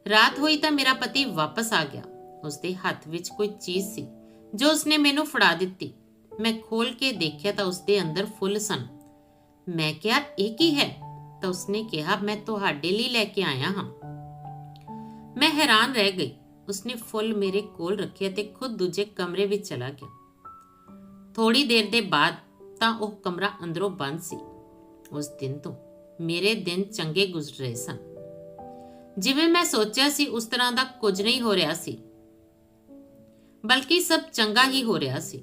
ਰਾਤ ਹੋਈ ਤਾਂ ਮੇਰਾ ਪਤੀ ਵਾਪਸ ਆ ਗਿਆ। ਉਸਦੇ ਹੱਥ ਵਿੱਚ ਕੋਈ ਚੀਜ਼ ਸੀ, ਜੋ ਉਸਨੇ ਮੈਨੂੰ ਫੜਾ ਦਿੱਤੀ। ਮੈਂ ਖੋਲ ਕੇ ਦੇਖਿਆ ਤਾਂ ਉਸਦੇ ਅੰਦਰ ਫੁੱਲ ਸਨ। ਮੈਂ ਕਿਹਾ, ਇਹ ਕੀ ਹੈ? ਤਾਂ ਉਸਨੇ ਕਿਹਾ, ਮੈਂ ਤੁਹਾਡੇ ਲਈ ਲੈ ਕੇ ਆਇਆ ਹਾਂ। ਮੈਂ ਹੈਰਾਨ ਰਹਿ ਗਈ। ਉਸਨੇ ਫੁੱਲ ਮੇਰੇ ਕੋਲ ਰੱਖੇ ਤੇ ਖੁਦ ਦੂਜੇ ਕਮਰੇ ਵਿੱਚ ਚਲਾ ਗਿਆ। ਥੋੜੀ ਦੇਰ ਦੇ ਬਾਅਦ ਤਾਂ ਉਹ ਕਮਰਾ ਅੰਦਰੋਂ ਬੰਦ ਸੀ। ਉਸ ਦਿਨ ਤੋਂ ਮੇਰੇ ਦਿਨ ਚੰਗੇ ਗੁਜ਼ਰ ਰਹੇ ਸਨ। ਜਿਵੇਂ ਮੈਂ ਸੋਚਿਆ ਸੀ, ਉਸ ਤਰ੍ਹਾਂ ਦਾ ਕੁਝ ਨਹੀਂ ਹੋ ਰਿਹਾ ਸੀ। ਬਲਕਿ ਸਭ ਚੰਗਾ ਹੀ ਹੋ ਰਿਹਾ ਸੀ।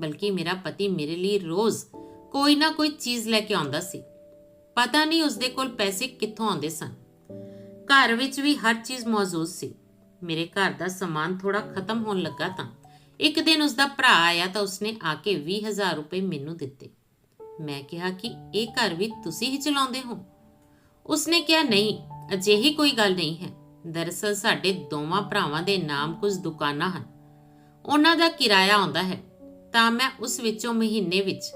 ਬਲਕਿ ਮੇਰਾ ਪਤੀ ਮੇਰੇ ਲਈ ਰੋਜ਼ ਕੋਈ ਨਾ ਕੋਈ ਚੀਜ਼ ਲੈ ਕੇ ਆਉਂਦਾ ਸੀ। ਪਤਾ ਨਹੀਂ ਉਸਦੇ ਕੋਲ ਪੈਸੇ ਕਿੱਥੋਂ ਆਉਂਦੇ ਸਨ। ਘਰ ਵਿੱਚ ਵੀ ਹਰ ਚੀਜ਼ ਮੌਜੂਦ ਸੀ। ਮੇਰੇ ਘਰ ਦਾ ਸਮਾਨ ਥੋੜਾ ਖਤਮ ਹੋਣ ਲੱਗਾ ਤਾਂ ਇੱਕ ਦਿਨ ਉਸਦਾ ਭਰਾ ਆਇਆ ਤਾਂ ਉਸਨੇ ਆ ਕੇ 20000 ਰੁਪਏ ਮੈਨੂੰ ਦਿੱਤੇ। ਮੈਂ ਕਿਹਾ ਕਿ ਇਹ ਘਰ ਵੀ ਤੁਸੀਂ ਹੀ ਚਲਾਉਂਦੇ ਹੋ? ਉਸਨੇ ਕਿਹਾ, ਨਹੀਂ, ਅਜਿਹੀ ਕੋਈ ਗੱਲ ਨਹੀਂ ਹੈ। ਦਰਅਸਲ ਸਾਡੇ ਦੋਵਾਂ ਭਰਾਵਾਂ ਦੇ ਨਾਮ ਕੁਝ ਦੁਕਾਨਾਂ ਹਨ। ਉਹਨਾਂ ਦਾ ਕਿਰਾਇਆ ਆਉਂਦਾ ਹੈ। ਤਾਂ ਮੈਂ ਉਸ ਵਿੱਚੋਂ ਮਹੀਨੇ ਵਿੱਚ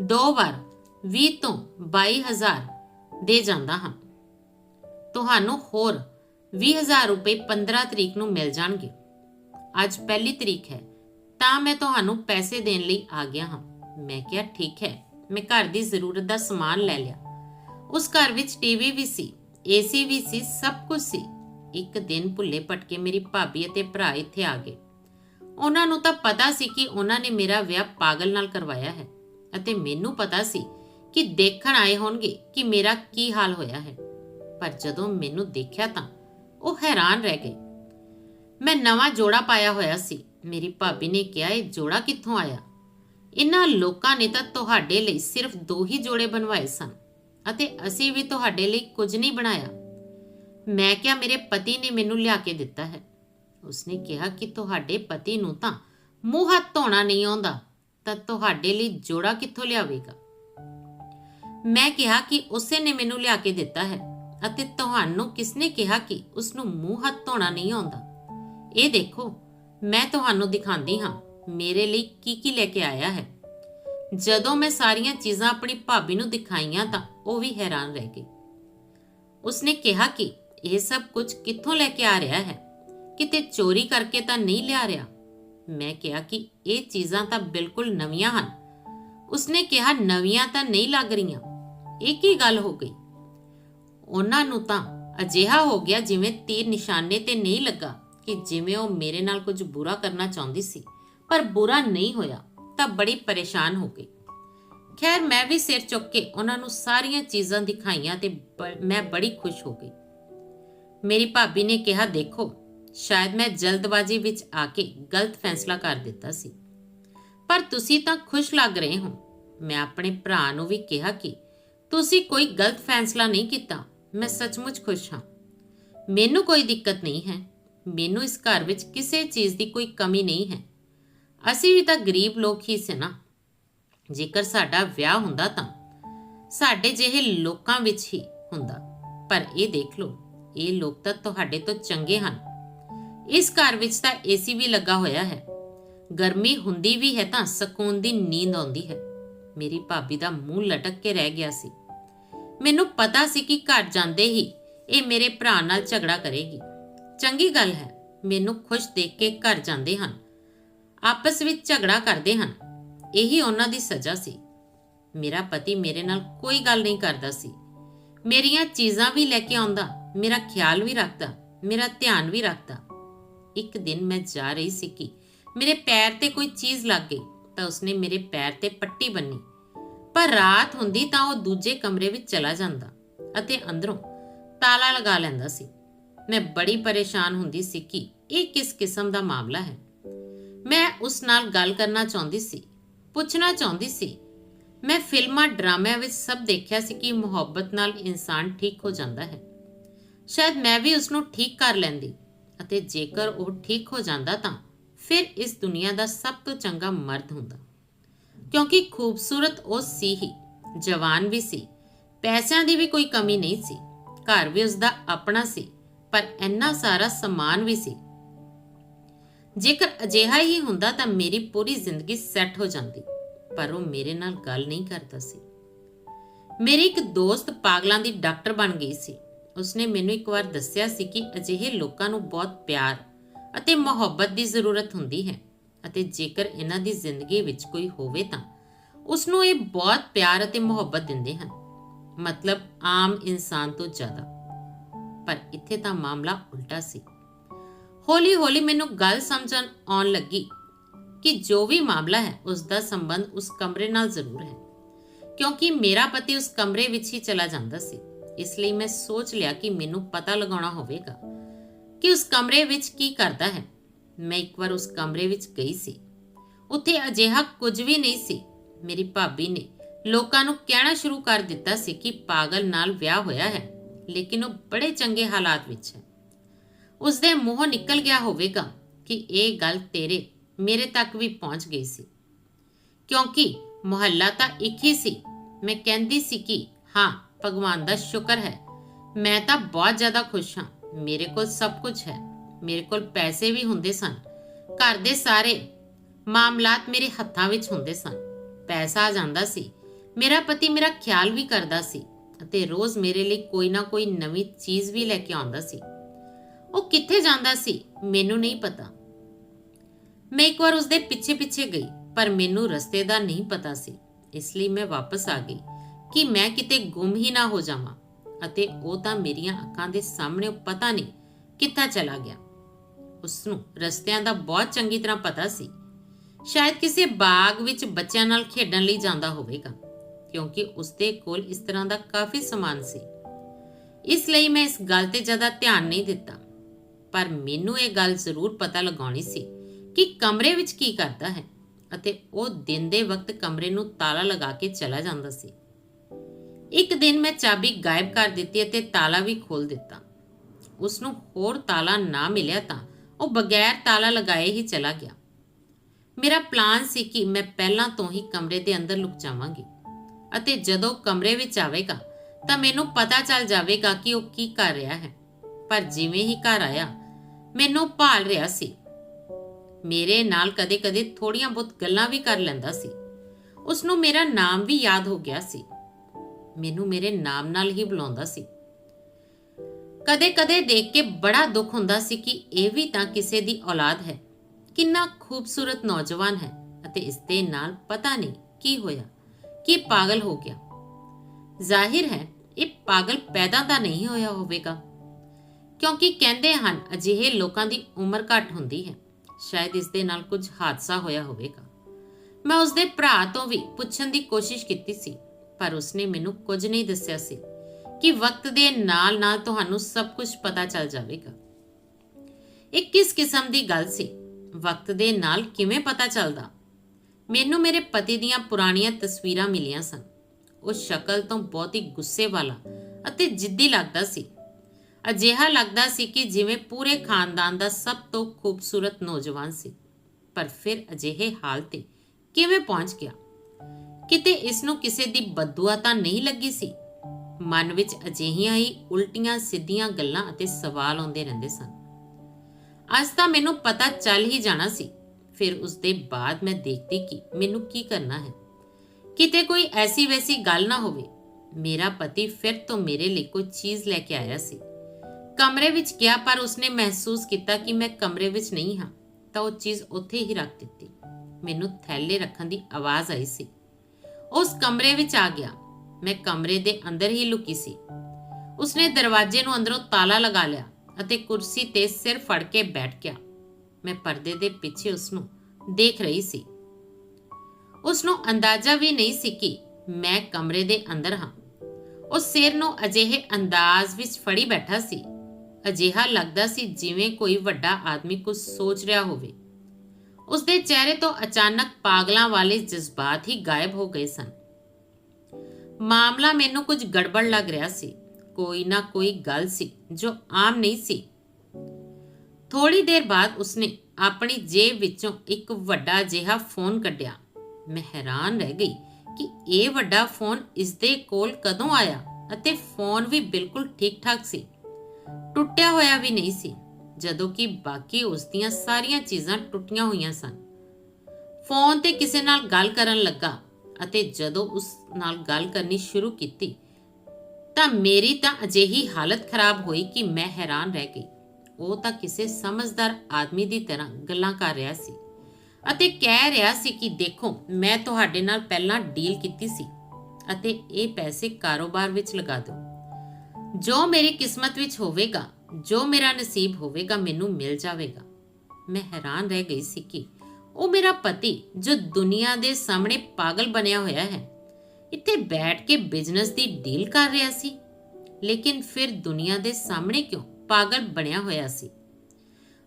ਦੋ ਵਾਰ 20 ਤੋਂ 22000 ਦੇ ਜਾਂਦਾ ਹਾਂ। ਤੁਹਾਨੂੰ ਹੋਰ 20000 ਰੁਪਏ 15 ਤਰੀਕ ਨੂੰ ਮਿਲ ਜਾਣਗੇ। ਅੱਜ ਪਹਿਲੀ ਤਰੀਕ ਹੈ, ਤਾਂ ਮੈਂ ਤੁਹਾਨੂੰ ਪੈਸੇ ਦੇਣ ਲਈ ਆ ਗਿਆ ਹਾਂ। ਮੈਂ ਕਿਹਾ, ਠੀਕ ਹੈ, ਮੈਂ ਘਰ ਦੀ ਜ਼ਰੂਰਤ ਦਾ ਸਮਾਨ ਲੈ ਲਿਆ। ਉਸ ਘਰ ਵਿੱਚ ਟੀਵੀ ਵੀ ਸੀ, ਏਸੀ ਵੀ ਸੀ, ਸਭ ਕੁਝ ਸੀ। ਇੱਕ ਦਿਨ ਭੁੱਲੇ ਭਟਕੇ ਮੇਰੀ ਭਾਬੀ ਅਤੇ ਭਰਾ ਇੱਥੇ ਆ ਗਏ। ਉਹਨਾਂ ਨੂੰ ਤਾਂ ਪਤਾ ਸੀ ਕਿ ਉਹਨਾਂ ਨੇ ਮੇਰਾ ਵਿਆਹ ਪਾਗਲ ਨਾਲ ਕਰਵਾਇਆ ਹੈ ਅਤੇ ਮੈਨੂੰ ਪਤਾ ਸੀ ਕਿ ਦੇਖਣ ਆਏ ਹੋਣਗੇ ਕਿ ਮੇਰਾ ਕੀ ਹਾਲ ਹੋਇਆ ਹੈ। ਪਰ ਜਦੋਂ ਮੈਨੂੰ ਦੇਖਿਆ ਤਾਂ ਉਹ ਹੈਰਾਨ ਰਹਿ ਗਏ। ਮੈਂ ਨਵਾਂ ਜੋੜਾ ਪਾਇਆ ਹੋਇਆ ਸੀ। ਮੇਰੀ ਭਾਬੀ ਨੇ ਕਿਹਾ, ਇਹ ਜੋੜਾ ਕਿੱਥੋਂ ਆਇਆ? ਇਹਨਾਂ ਲੋਕਾਂ ਨੇ ਤਾਂ ਤੁਹਾਡੇ ਲਈ ਸਿਰਫ ਦੋ ਹੀ ਜੋੜੇ ਬਣਵਾਏ ਸਨ ਅਤੇ ਅਸੀਂ ਵੀ ਤੁਹਾਡੇ ਲਈ ਕੁਝ ਨਹੀਂ ਬਣਾਇਆ। ਮੈਂ ਕਿਹਾ, ਮੇਰੇ ਪਤੀ ਨੇ ਮੈਨੂੰ ਲਿਆ ਕੇ ਦਿੱਤਾ ਹੈ। ਉਸਨੇ ਕਿਹਾ ਕਿ ਤੁਹਾਡੇ ਪਤੀ ਨੂੰ ਤਾਂ ਮੂੰਹ ਹੱਥ ਧੋਣਾ ਨਹੀਂ ਆਉਂਦਾ, ਤਾਂ ਤੁਹਾਡੇ ਲਈ ਜੋੜਾ ਕਿੱਥੋਂ ਲਿਆਵੇਗਾ? ਮੈਂ ਕਿਹਾ ਕਿ ਉਸੇ ਨੇ ਮੈਨੂੰ ਲਿਆ ਕੇ ਦਿੱਤਾ ਹੈ ਅਤੇ ਤੁਹਾਨੂੰ ਕਿਸਨੇ ਕਿਹਾ ਕਿ ਉਸ ਨੂੰ ਮੂੰਹ ਹੱਥ ਧੋਣਾ ਨਹੀਂ ਆਉਂਦਾ? ਇਹ ਦੇਖੋ, ਮੈਂ ਤੁਹਾਨੂੰ ਦਿਖਾਉਂਦੀ ਹਾਂ, ਮੇਰੇ ਲਈ ਕੀ ਕੀ ਲੈ ਕੇ ਆਇਆ ਹੈ। ਜਦੋਂ ਮੈਂ ਸਾਰੀਆਂ ਚੀਜ਼ਾਂ ਆਪਣੀ ਭਾਬੀ ਨੂੰ ਦਿਖਾਈਆਂ ਤਾਂ ਉਹ ਵੀ ਹੈਰਾਨ ਰਹਿ ਗਈ ਉਸਨੇ ਕਿਹਾ ਕਿ ਇਹ ਸਭ ਕੁਝ ਕਿੱਥੋਂ ਲੈ ਕੇ ਆ ਰਿਹਾ ਹੈ? ਕਿਤੇ ਚੋਰੀ ਕਰਕੇ ਤਾਂ ਨਹੀਂ ਲਿਆ ਰਿਹਾ? ਮੈਂ ਕਿਹਾ ਕਿ ਇਹ ਚੀਜ਼ਾਂ ਤਾਂ ਬਿਲਕੁਲ ਨਵੀਆਂ ਹਨ ਉਸਨੇ ਕਿਹਾ, ਨਵੀਆਂ ਤਾਂ ਨਹੀਂ ਲੱਗ ਰਹੀਆਂ। ਇਹ ਕੀ ਗੱਲ ਹੋ ਗਈ? ਉਹਨਾਂ ਨੂੰ ਤਾਂ ਅਜਿਹਾ ਹੋ ਗਿਆ ਜਿਵੇਂ ਤੀਰ ਨਿਸ਼ਾਨੇ ਤੇ ਨਹੀਂ ਲੱਗਾ ਕਿ ਜਿਵੇਂ ਉਹ ਮੇਰੇ ਨਾਲ ਕੁਝ ਬੁਰਾ ਕਰਨਾ ਚਾਹੁੰਦੀ ਸੀ, ਪਰ ਬੁਰਾ ਨਹੀਂ ਹੋਇਆ, ਤਾਂ ਬੜੀ ਪਰੇਸ਼ਾਨ ਹੋ ਗਈ। ਖੈਰ, ਮੈਂ ਵੀ ਸਿਰ ਚੁੱਕ ਕੇ ਉਹਨਾਂ ਨੂੰ ਸਾਰੀਆਂ ਚੀਜ਼ਾਂ ਦਿਖਾਈਆਂ ਤੇ ਬ- ਮੈਂ ਬੜੀ ਖੁਸ਼ ਹੋ ਗਈ। ਮੇਰੀ ਭਾਬੀ ਨੇ ਕਿਹਾ, ਦੇਖੋ, ਸ਼ਾਇਦ ਮੈਂ ਜਲਦਬਾਜ਼ੀ ਵਿੱਚ ਆ ਕੇ ਗਲਤ ਫੈਸਲਾ ਕਰ ਦਿੱਤਾ ਸੀ। ਪਰ ਤੁਸੀਂ ਤਾਂ ਖੁਸ਼ ਲੱਗ ਰਹੇ ਹੋ। ਮੈਂ ਆਪਣੇ ਭਰਾ ਨੂੰ ਵੀ ਕਿਹਾ ਕਿ ਤੁਸੀਂ ਕੋਈ ਗਲਤ ਫੈਸਲਾ ਨਹੀਂ ਕੀਤਾ। ਮੈਂ ਸੱਚਮੁੱਚ ਖੁਸ਼ ਹਾਂ। ਮੈਨੂੰ ਕੋਈ ਦਿੱਕਤ ਨਹੀਂ ਹੈ। ਮੈਨੂੰ ਇਸ ਘਰ ਵਿੱਚ ਕਿਸੇ ਚੀਜ਼ ਦੀ ਕੋਈ ਕਮੀ ਨਹੀਂ ਹੈ। ਅਸੀਂ ਵੀ ਤਾਂ ਗਰੀਬ ਲੋਕ ਹੀ ਸੀ ਨਾ। ਜੇਕਰ ਸਾਡਾ ਵਿਆਹ ਹੁੰਦਾ ਤਾਂ ਸਾਡੇ ਜਿਹੇ ਲੋਕਾਂ ਵਿੱਚ ਹੀ ਹੁੰਦਾ। ਪਰ ਇਹ ਦੇਖ ਲਓ, ਇਹ ਲੋਕ ਤਾਂ ਤੁਹਾਡੇ ਤੋਂ ਚੰਗੇ ਹਨ। ਇਸ ਘਰ ਵਿੱਚ ਤਾਂ ਏਸੀ ਵੀ ਲੱਗਾ ਹੋਇਆ ਹੈ। ਗਰਮੀ ਹੁੰਦੀ ਵੀ ਹੈ ਤਾਂ ਸਕੂਨ ਦੀ ਨੀਂਦ ਆਉਂਦੀ ਹੈ। ਮੇਰੀ ਭਾਬੀ ਦਾ ਮੂੰਹ ਲਟਕ ਕੇ ਰਹਿ ਗਿਆ ਸੀ। ਮੈਨੂੰ ਪਤਾ ਸੀ ਕਿ ਘਰ ਜਾਂਦੇ ਹੀ ਇਹ ਮੇਰੇ ਭਰਾ ਨਾਲ ਝਗੜਾ ਕਰੇਗੀ। ਚੰਗੀ ਗੱਲ ਹੈ, ਮੈਨੂੰ ਖੁਸ਼ ਦੇਖ ਕੇ ਘਰ ਜਾਂਦੇ ਹਨ। ਆਪਸ ਵਿੱਚ ਝਗੜਾ ਕਰਦੇ ਹਨ। ਇਹੀ ਉਹਨਾਂ ਦੀ ਸਜ਼ਾ ਸੀ। ਮੇਰਾ ਪਤੀ ਮੇਰੇ ਨਾਲ ਕੋਈ ਗੱਲ ਨਹੀਂ ਕਰਦਾ ਸੀ। ਮੇਰੀਆਂ ਚੀਜ਼ਾਂ ਵੀ ਲੈ ਕੇ ਆਉਂਦਾ, ਮੇਰਾ ਖਿਆਲ ਵੀ ਰੱਖਦਾ, ਮੇਰਾ ਧਿਆਨ ਵੀ ਰੱਖਦਾ। ਇੱਕ ਦਿਨ ਮੈਂ ਜਾ ਰਹੀ ਸੀ ਕਿ ਮੇਰੇ ਪੈਰ ਤੇ ਕੋਈ ਚੀਜ਼ ਲੱਗ ਗਈ, ਤਾਂ ਉਸਨੇ ਮੇਰੇ ਪੈਰ ਤੇ ਪੱਟੀ ਬੰਨੀ। ਪਰ ਰਾਤ ਹੁੰਦੀ ਤਾਂ ਉਹ ਦੂਜੇ ਕਮਰੇ ਵਿੱਚ ਚਲਾ ਜਾਂਦਾ ਅਤੇ ਅੰਦਰੋਂ ਤਾਲਾ ਲਗਾ ਲੈਂਦਾ ਸੀ। ਮੈਂ ਬੜੀ ਪਰੇਸ਼ਾਨ ਹੁੰਦੀ ਸੀ ਕਿ ਇਹ ਕਿਸ ਕਿਸਮ ਦਾ ਮਾਮਲਾ ਹੈ। ਮੈਂ ਉਸ ਨਾਲ ਗੱਲ ਕਰਨਾ ਚਾਹੁੰਦੀ ਸੀ, ਪੁੱਛਣਾ ਚਾਹੁੰਦੀ ਸੀ। ਮੈਂ ਫਿਲਮਾਂ, ਡਰਾਮਿਆਂ ਵਿੱਚ ਸਭ ਦੇਖਿਆ ਸੀ ਕਿ ਮੁਹੱਬਤ ਨਾਲ ਇਨਸਾਨ ਠੀਕ ਹੋ ਜਾਂਦਾ ਹੈ। ਸ਼ਾਇਦ ਮੈਂ ਵੀ ਉਸ ਨੂੰ ਠੀਕ ਕਰ ਲੈਂਦੀ ਅਤੇ ਜੇਕਰ ਉਹ ਠੀਕ ਹੋ ਜਾਂਦਾ ਤਾਂ ਫਿਰ ਇਸ ਦੁਨੀਆ ਦਾ ਸਭ ਤੋਂ ਚੰਗਾ ਮਰਦ ਹੁੰਦਾ। ਕਿਉਂਕਿ ਖੂਬਸੂਰਤ ਉਹ ਸੀ ਹੀ, ਜਵਾਨ ਵੀ ਸੀ, ਪੈਸਿਆਂ ਦੀ ਵੀ ਕੋਈ ਕਮੀ ਨਹੀਂ ਸੀ, ਘਰ ਵੀ ਉਸ ਦਾ ਆਪਣਾ ਸੀ, ਪਰ ਇੰਨਾ ਸਾਰਾ ਸਮਾਨ ਵੀ ਸੀ। ਜੇਕਰ ਅਜਿਹਾ ਹੀ ਹੁੰਦਾ ਤਾਂ ਮੇਰੀ ਪੂਰੀ ਜ਼ਿੰਦਗੀ ਸੈੱਟ ਹੋ ਜਾਂਦੀ, ਪਰ ਉਹ ਮੇਰੇ ਨਾਲ ਗੱਲ ਨਹੀਂ ਕਰਦਾ ਸੀ। ਮੇਰੀ ਇੱਕ ਦੋਸਤ ਪਾਗਲਾਂ ਦੀ ਡਾਕਟਰ ਬਣ ਗਈ ਸੀ। ਉਸਨੇ ਮੈਨੂੰ ਇੱਕ ਵਾਰ ਦੱਸਿਆ ਸੀ ਕਿ ਅਜਿਹੇ ਲੋਕਾਂ ਨੂੰ ਬਹੁਤ ਪਿਆਰ ਅਤੇ ਮੁਹੱਬਤ ਦੀ ਜ਼ਰੂਰਤ ਹੁੰਦੀ ਹੈ ਅਤੇ ਜੇਕਰ ਇਹਨਾਂ ਦੀ ਜ਼ਿੰਦਗੀ ਵਿੱਚ ਕੋਈ ਹੋਵੇ ਤਾਂ ਉਸ ਨੂੰ ਇਹ ਬਹੁਤ ਪਿਆਰ ਅਤੇ ਮੁਹੱਬਤ ਦਿੰਦੇ ਹਨ। ਮਤਲਬ ਆਮ ਇਨਸਾਨ ਤੋਂ ਜ਼ਿਆਦਾ। ਪਰ ਇੱਥੇ ਤਾਂ ਮਾਮਲਾ ਉਲਟਾ ਸੀ। ਹੌਲੀ ਹੌਲੀ ਮੈਨੂੰ ਗੱਲ ਸਮਝਣ ਆਉਣ ਲੱਗੀ ਕਿ ਜੋ ਵੀ ਮਾਮਲਾ ਹੈ ਉਸ ਦਾ ਸੰਬੰਧ ਉਸ ਕਮਰੇ ਨਾਲ ਜ਼ਰੂਰ ਹੈ। ਕਿਉਂਕਿ ਮੇਰਾ ਪਤੀ ਉਸ ਕਮਰੇ ਵਿੱਚ ਹੀ ਚਲਾ ਜਾਂਦਾ ਸੀ। ਇਸ ਲਈ ਮੈਂ ਸੋਚ ਲਿਆ ਕਿ ਮੈਨੂੰ ਪਤਾ ਲਗਾਉਣਾ ਹੋਵੇਗਾ। ਕਿ ਉਸ ਕਮਰੇ ਵਿੱਚ ਕੀ ਕਰਦਾ ਹੈ। ਮੈਂ ਇੱਕ ਵਾਰ ਉਸ ਕਮਰੇ ਵਿੱਚ ਗਈ ਸੀ। ਉੱਥੇ ਅਜਿਹਾ ਕੁਝ ਵੀ ਨਹੀਂ ਸੀ। ਮੇਰੀ ਭਾਬੀ ਨੇ ਲੋਕਾਂ ਨੂੰ ਕਹਿਣਾ ਸ਼ੁਰੂ ਕਰ ਦਿੱਤਾ ਸੀ ਕਿ ਪਾਗਲ ਨਾਲ ਵਿਆਹ ਹੋਇਆ ਹੈ, ਲੇਕਿਨ ਉਹ ਬੜੇ ਚੰਗੇ ਹਾਲਾਤ ਵਿੱਚ ਹੈ। ਉਸ ਦੇ ਮੂੰਹੋਂ ਨਿਕਲ ਗਿਆ ਹੋਵੇਗਾ ਕਿ ਇਹ ਗੱਲ ਤੇਰੇ, ਮੇਰੇ ਤੱਕ ਵੀ ਪਹੁੰਚ ਗਈ ਸੀ। ਕਿਉਂਕਿ ਮੁਹੱਲਾ ਤਾਂ ਇੱਕ ਹੀ ਸੀ। ਮੈਂ ਕਹਿੰਦੀ ਸੀ ਕਿ ਹਾਂ, ਭਗਵਾਨ ਦਾ ਸ਼ੁਕਰ ਹੈ। ਮੈਂ ਤਾਂ ਬਹੁਤ ਜ਼ਿਆਦਾ ਖੁਸ਼ ਹਾਂ। ਮੇਰੇ ਕੋਲ ਸਭ ਕੁਝ ਹੈ। ਮੇਰੇ ਕੋਲ ਪੈਸੇ ਵੀ ਹੁੰਦੇ ਸਨ। ਘਰ ਦੇ ਸਾਰੇ ਮਾਮਲਾਤ ਮੇਰੇ ਹੱਥਾਂ ਵਿੱਚ ਹੁੰਦੇ ਸਨ। ਪੈਸਾ ਆ ਜਾਂਦਾ ਸੀ। ਮੇਰਾ ਪਤੀ ਮੇਰਾ ਖਿਆਲ ਵੀ ਕਰਦਾ ਸੀ ਅਤੇ ਰੋਜ਼ ਮੇਰੇ ਲਈ ਕੋਈ ਨਾ ਕੋਈ ਨਵੀਂ ਚੀਜ਼ ਵੀ ਲੈ ਕੇ ਆਉਂਦਾ ਸੀ। ਉਹ ਕਿੱਥੇ ਜਾਂਦਾ ਸੀ, ਮੈਨੂੰ ਨਹੀਂ ਪਤਾ। ਮੈਂ ਇੱਕ ਵਾਰ ਉਸਦੇ ਪਿੱਛੇ ਪਿੱਛੇ ਗਈ, ਪਰ ਮੈਨੂੰ ਰਸਤੇ ਦਾ ਨਹੀਂ ਪਤਾ ਸੀ। ਇਸ ਲਈ ਮੈਂ ਵਾਪਸ ਆ ਗਈ ਕਿ ਮੈਂ ਕਿਤੇ ਗੁੰਮ ਹੀ ਨਾ ਹੋ ਜਾਵਾਂ। ਅਤੇ ਉਹ ਤਾਂ ਮੇਰੀਆਂ ਅੱਖਾਂ ਦੇ ਸਾਹਮਣੇ ਪਤਾ ਨਹੀਂ ਕਿੱਥਾ ਚਲਾ ਗਿਆ। ਉਸ ਨੂੰ ਰਸਤਿਆਂ ਦਾ ਬਹੁਤ ਚੰਗੀ ਤਰ੍ਹਾਂ ਪਤਾ ਸੀ। ਸ਼ਾਇਦ ਕਿਸੇ ਬਾਗ ਵਿੱਚ ਬੱਚਿਆਂ ਨਾਲ ਖੇਡਣ ਲਈ ਜਾਂਦਾ ਹੋਵੇਗਾ, ਕਿਉਂਕਿ ਉਸਦੇ ਕੋਲ ਇਸ ਤਰ੍ਹਾਂ ਦਾ ਕਾਫੀ ਸਮਾਨ ਸੀ। ਇਸ ਲਈ ਮੈਂ ਇਸ ਗੱਲ ਤੇ ਜ਼ਿਆਦਾ ਧਿਆਨ ਨਹੀਂ ਦਿੱਤਾ, ਪਰ ਮੈਨੂੰ ਇਹ ਗੱਲ ਜ਼ਰੂਰ ਪਤਾ ਲਗਾਉਣੀ ਸੀ ਕਿ ਕਮਰੇ ਵਿੱਚ ਕੀ ਕਰਦਾ ਹੈ ਅਤੇ ਉਹ ਦਿਨ ਦੇ ਵਕਤ ਕਮਰੇ ਨੂੰ ਤਾਲਾ ਲਗਾ ਕੇ ਚਲਾ ਜਾਂਦਾ ਸੀ। ਇੱਕ ਦਿਨ ਮੈਂ ਚਾਬੀ ਗਾਇਬ ਕਰ ਦਿੱਤੀ ਅਤੇ ਤਾਲਾ ਵੀ ਖੋਲ ਦਿੱਤਾ। ਉਸ ਨੂੰ ਹੋਰ ਤਾਲਾ ਨਾ ਮਿਲਿਆ ਤਾਂ ਉਹ ਬਗੈਰ ਤਾਲਾ ਲਗਾਏ ਹੀ ਚਲਾ ਗਿਆ। ਮੇਰਾ ਪਲਾਨ ਸੀ ਕਿ ਮੈਂ ਪਹਿਲਾਂ ਤੋਂ ਹੀ ਕਮਰੇ ਦੇ ਅੰਦਰ ਲੁਕ ਜਾਵਾਂਗੀ ਅਤੇ ਜਦੋਂ ਕਮਰੇ ਵਿੱਚ ਆਵੇਗਾ ਤਾਂ ਮੈਨੂੰ ਪਤਾ ਚੱਲ ਜਾਵੇਗਾ ਕਿ ਉਹ ਕੀ ਕਰ ਰਿਹਾ ਹੈ। ਪਰ ਜਿਵੇਂ ਹੀ ਘਰ ਆਇਆ, ਮੈਨੂੰ ਭਾਲ ਰਿਹਾ ਸੀ। ਮੇਰੇ ਨਾਲ ਕਦੇ-ਕਦੇ ਥੋੜੀਆਂ ਬਹੁਤ ਗੱਲਾਂ ਵੀ ਕਰ ਲੈਂਦਾ ਸੀ। ਉਸ ਨੂੰ ਮੇਰਾ ਨਾਮ ਵੀ ਯਾਦ ਹੋ ਗਿਆ ਸੀ। ਮੈਨੂੰ ਮੇਰੇ ਨਾਮ ਨਾਲ ਹੀ ਬੁਲਾਉਂਦਾ ਸੀ। ਕਦੇ-ਕਦੇ ਦੇਖ ਕੇ ਬੜਾ ਦੁੱਖ ਹੁੰਦਾ ਸੀ ਕਿ ਇਹ ਵੀ ਤਾਂ ਕਿਸੇ ਦੀ ਔਲਾਦ ਹੈ। ਕਿੰਨਾ ਖੂਬਸੂਰਤ ਨੌਜਵਾਨ ਹੈ ਅਤੇ ਇਸ ਦੇ ਨਾਲ ਪਤਾ ਨਹੀਂ ਕੀ ਹੋਇਆ, ਕਿ ਪਾਗਲ ਹੋ ਗਿਆ। ਜ਼ਾਹਿਰ ਹੈ, ਇਹ ਪਾਗਲ ਪੈਦਾ ਤਾਂ ਨਹੀਂ ਹੋਇਆ ਹੋਵੇਗਾ। ਕਿਉਂਕਿ ਕਹਿੰਦੇ ਹਨ, ਅਜਿਹੇ ਲੋਕਾਂ ਦੀ ਉਮਰ ਘੱਟ ਹੁੰਦੀ ਹੈ। ਸ਼ਾਇਦ ਇਸ ਦੇ ਨਾਲ ਕੁਝ ਹਾਦਸਾ ਹੋਇਆ ਹੋਵੇਗਾ। ਮੈਂ ਉਸ ਦੇ ਭਰਾ ਤੋਂ ਵੀ ਪੁੱਛਣ ਦੀ ਕੋਸ਼ਿਸ਼ ਕੀਤੀ ਸੀ। ਪਰ ਉਸਨੇ ਮੈਨੂੰ ਕੁਝ ਨਹੀਂ ਦੱਸਿਆ ਸੀ ਕਿ ਵਕਤ ਦੇ ਨਾਲ-ਨਾਲ ਤੁਹਾਨੂੰ ਸਭ ਕੁਝ ਪਤਾ ਚੱਲ ਜਾਵੇਗਾ। ਇਹ ਕਿਸ ਕਿਸਮ ਦੀ ਗੱਲ ਸੀ? ਵਕਤ ਦੇ ਨਾਲ ਕਿਵੇਂ ਪਤਾ ਚੱਲਦਾ? ਮੈਨੂੰ ਮੇਰੇ ਪਤੀ ਦੀਆਂ ਪੁਰਾਣੀਆਂ ਤਸਵੀਰਾਂ ਮਿਲੀਆਂ ਸਨ। ਉਹ ਸ਼ਕਲ ਤੋਂ ਬਹੁਤ ਹੀ ਗੁੱਸੇ ਵਾਲਾ ਅਤੇ ਜਿੱਦੀ ਲੱਗਦਾ ਸੀ। ਅਜਿਹਾ ਲੱਗਦਾ ਸੀ ਕਿ ਜਿਵੇਂ ਪੂਰੇ ਖਾਨਦਾਨ ਦਾ ਸਭ ਤੋਂ ਖੂਬਸੂਰਤ ਨੌਜਵਾਨ ਸੀ। ਪਰ ਫਿਰ ਅਜਿਹੇ ਹਾਲ ਤੇ ਕਿਵੇਂ ਪਹੁੰਚ ਗਿਆ? ਕਿਤੇ ਇਸ ਨੂੰ ਕਿਸੇ ਦੀ ਬਦਦੁਆ ਤਾਂ ਨਹੀਂ ਲੱਗੀ ਸੀ। ਮਨ ਵਿੱਚ ਅਜਿਹੀਆਂ ਹੀ ਉਲਟੀਆਂ ਸਿੱਧੀਆਂ ਗੱਲਾਂ ਅਤੇ ਸਵਾਲ ਆਉਂਦੇ ਰਹਿੰਦੇ ਸਨ। ਅੱਜ ਤਾਂ ਮੈਨੂੰ ਪਤਾ ਚੱਲ ਹੀ ਜਾਣਾ ਸੀ। ਫਿਰ ਉਸ ਦੇ ਬਾਅਦ ਮੈਂ ਦੇਖਦੀ ਕਿ ਮੈਨੂੰ ਕੀ ਕਰਨਾ ਹੈ। ਕਿਤੇ ਕੋਈ ਐਸੀ ਵੈਸੀ ਗੱਲ ਨਾ ਹੋਵੇ। ਮੇਰਾ ਪਤੀ ਫਿਰ ਤੋਂ ਮੇਰੇ ਲਈ ਕੋਈ ਚੀਜ਼ ਲੈ ਕੇ ਆਇਆ ਸੀ। ਕਮਰੇ ਵਿੱਚ ਗਿਆ ਪਰ ਉਸਨੇ ਮਹਿਸੂਸ ਕੀਤਾ ਕਿ ਮੈਂ ਕਮਰੇ ਵਿੱਚ ਨਹੀਂ ਹਾਂ। ਤਾਂ ਉਹ ਚੀਜ਼ ਉੱਥੇ ਹੀ ਰੱਖ ਦਿੱਤੀ। ਮੈਨੂੰ ਥੈਲੇ ਰੱਖਣ ਦੀ ਆਵਾਜ਼ ਆਈ ਸੀ। ਉਸ ਕਮਰੇ ਵਿੱਚ ਆ ਗਿਆ। ਮੈਂ ਕਮਰੇ ਦੇ ਅੰਦਰ ਹੀ ਲੁਕੀ ਸੀ। ਉਸਨੇ ਦਰਵਾਜ਼ੇ ਨੂੰ ਅੰਦਰੋਂ ਤਾਲਾ ਲਗਾ ਲਿਆ ਅਤੇ ਕੁਰਸੀ ਤੇ ਸਿਰ ਫੜ ਕੇ ਬੈਠ ਗਿਆ। ਮੈਂ ਪਰਦੇ ਦੇ ਪਿੱਛੇ ਉਸ ਨੂੰ ਦੇਖ ਰਹੀ ਸੀ। ਉਸ ਨੂੰ ਅੰਦਾਜ਼ਾ ਵੀ ਨਹੀਂ ਸੀ ਕਿ ਮੈਂ ਕਮਰੇ ਦੇ ਅੰਦਰ ਹਾਂ। ਉਹ ਸਿਰ ਨੂੰ ਅਜਿਹੇ ਅੰਦਾਜ਼ ਵਿੱਚ ਫੜੀ ਬੈਠਾ ਸੀ। ਅਜਿਹਾ ਲੱਗਦਾ ਸੀ ਜਿਵੇਂ ਕੋਈ ਵੱਡਾ ਆਦਮੀ ਕੁਝ ਸੋਚ ਰਿਹਾ ਹੋਵੇ। ਉਸਦੇ ਚਿਹਰੇ ਤੋਂ ਅਚਾਨਕ ਪਾਗਲਾਂ ਵਾਲੇ ਜਜ਼ਬਾਤ ਹੀ ਗਾਇਬ ਹੋ ਗਏ ਸਨ। ਮਾਮਲਾ ਮੈਨੂੰ ਕੁਝ ਗੜਬੜ ਲੱਗ ਰਿਹਾ ਸੀ। ਕੋਈ ਨਾ ਕੋਈ ਗੱਲ ਸੀ ਜੋ ਆਮ ਨਹੀਂ ਸੀ। ਥੋੜੀ ਦੇਰ ਬਾਅਦ ਉਸਨੇ ਆਪਣੀ ਜੇਬ ਵਿੱਚੋਂ ਇੱਕ ਵੱਡਾ ਜਿਹਾ ਫੋਨ ਕੱਢਿਆ। ਮੈਂ ਹੈਰਾਨ ਰਹਿ ਗਈ ਕਿ ਇਹ ਵੱਡਾ ਫੋਨ ਇਸ ਦੇ ਕੋਲ ਕਦੋਂ ਆਇਆ ਅਤੇ ਫੋਨ ਵੀ ਬਿਲਕੁਲ ਠੀਕ-ਠਾਕ ਸੀ। ਟੁੱਟਿਆ ਹੋਇਆ ਵੀ ਨਹੀਂ ਸੀ। ਜਦੋਂ ਕਿ ਬਾਕੀ ਉਸ ਦੀਆਂ ਸਾਰੀਆਂ ਚੀਜ਼ਾਂ ਟੁੱਟੀਆਂ ਹੋਈਆਂ ਸਨ। ਫੋਨ ਤੇ ਕਿਸੇ ਨਾਲ ਗੱਲ ਕਰਨ ਲੱਗਾ ਅਤੇ ਜਦੋਂ ਉਸ ਨਾਲ ਗੱਲ ਕਰਨੀ ਸ਼ੁਰੂ ਕੀਤੀ, ਤਾਂ ਮੇਰੀ ਤਾਂ ਅਜਿਹੀ ਹਾਲਤ ਖਰਾਬ ਹੋਈ ਕਿ ਮੈਂ ਹੈਰਾਨ ਰਹਿ ਗਈ। ਉਹ ਤਾਂ ਕਿਸੇ ਸਮਝਦਾਰ ਆਦਮੀ ਦੀ ਤਰ੍ਹਾਂ ਗੱਲਾਂ ਕਰ ਰਿਹਾ ਸੀ ਅਤੇ ਕਹਿ ਰਿਹਾ ਸੀ ਕਿ ਦੇਖੋ, ਮੈਂ ਤੁਹਾਡੇ ਨਾਲ ਪਹਿਲਾਂ ਡੀਲ ਕੀਤੀ ਸੀ ਅਤੇ ਇਹ ਪੈਸੇ ਕਾਰੋਬਾਰ ਵਿੱਚ ਲਗਾ ਦਿਓ। ਜੋ ਮੇਰੀ ਕਿਸਮਤ ਵਿੱਚ ਹੋਵੇਗਾ ਜੋ ਮੇਰਾ ਨਸੀਬ ਹੋਵੇਗਾ, ਮੈਨੂੰ ਮਿਲ ਜਾਵੇਗਾ। ਮੈਂ ਹੈਰਾਨ ਰਹਿ ਗਈ ਸੀ ਕਿ ਉਹ ਮੇਰਾ ਪਤੀ ਜੋ ਦੁਨੀਆ ਦੇ ਸਾਹਮਣੇ ਪਾਗਲ ਬਣਿਆ ਹੋਇਆ ਹੈ, ਇੱਥੇ ਬੈਠ ਕੇ ਬਿਜ਼ਨਸ ਦੀ ਡੀਲ ਕਰ ਰਿਹਾ ਸੀ, ਲੇਕਿਨ ਫਿਰ ਦੁਨੀਆ ਦੇ ਸਾਹਮਣੇ ਕਿਉਂ ਪਾਗਲ ਬਣਿਆ ਹੋਇਆ ਸੀ?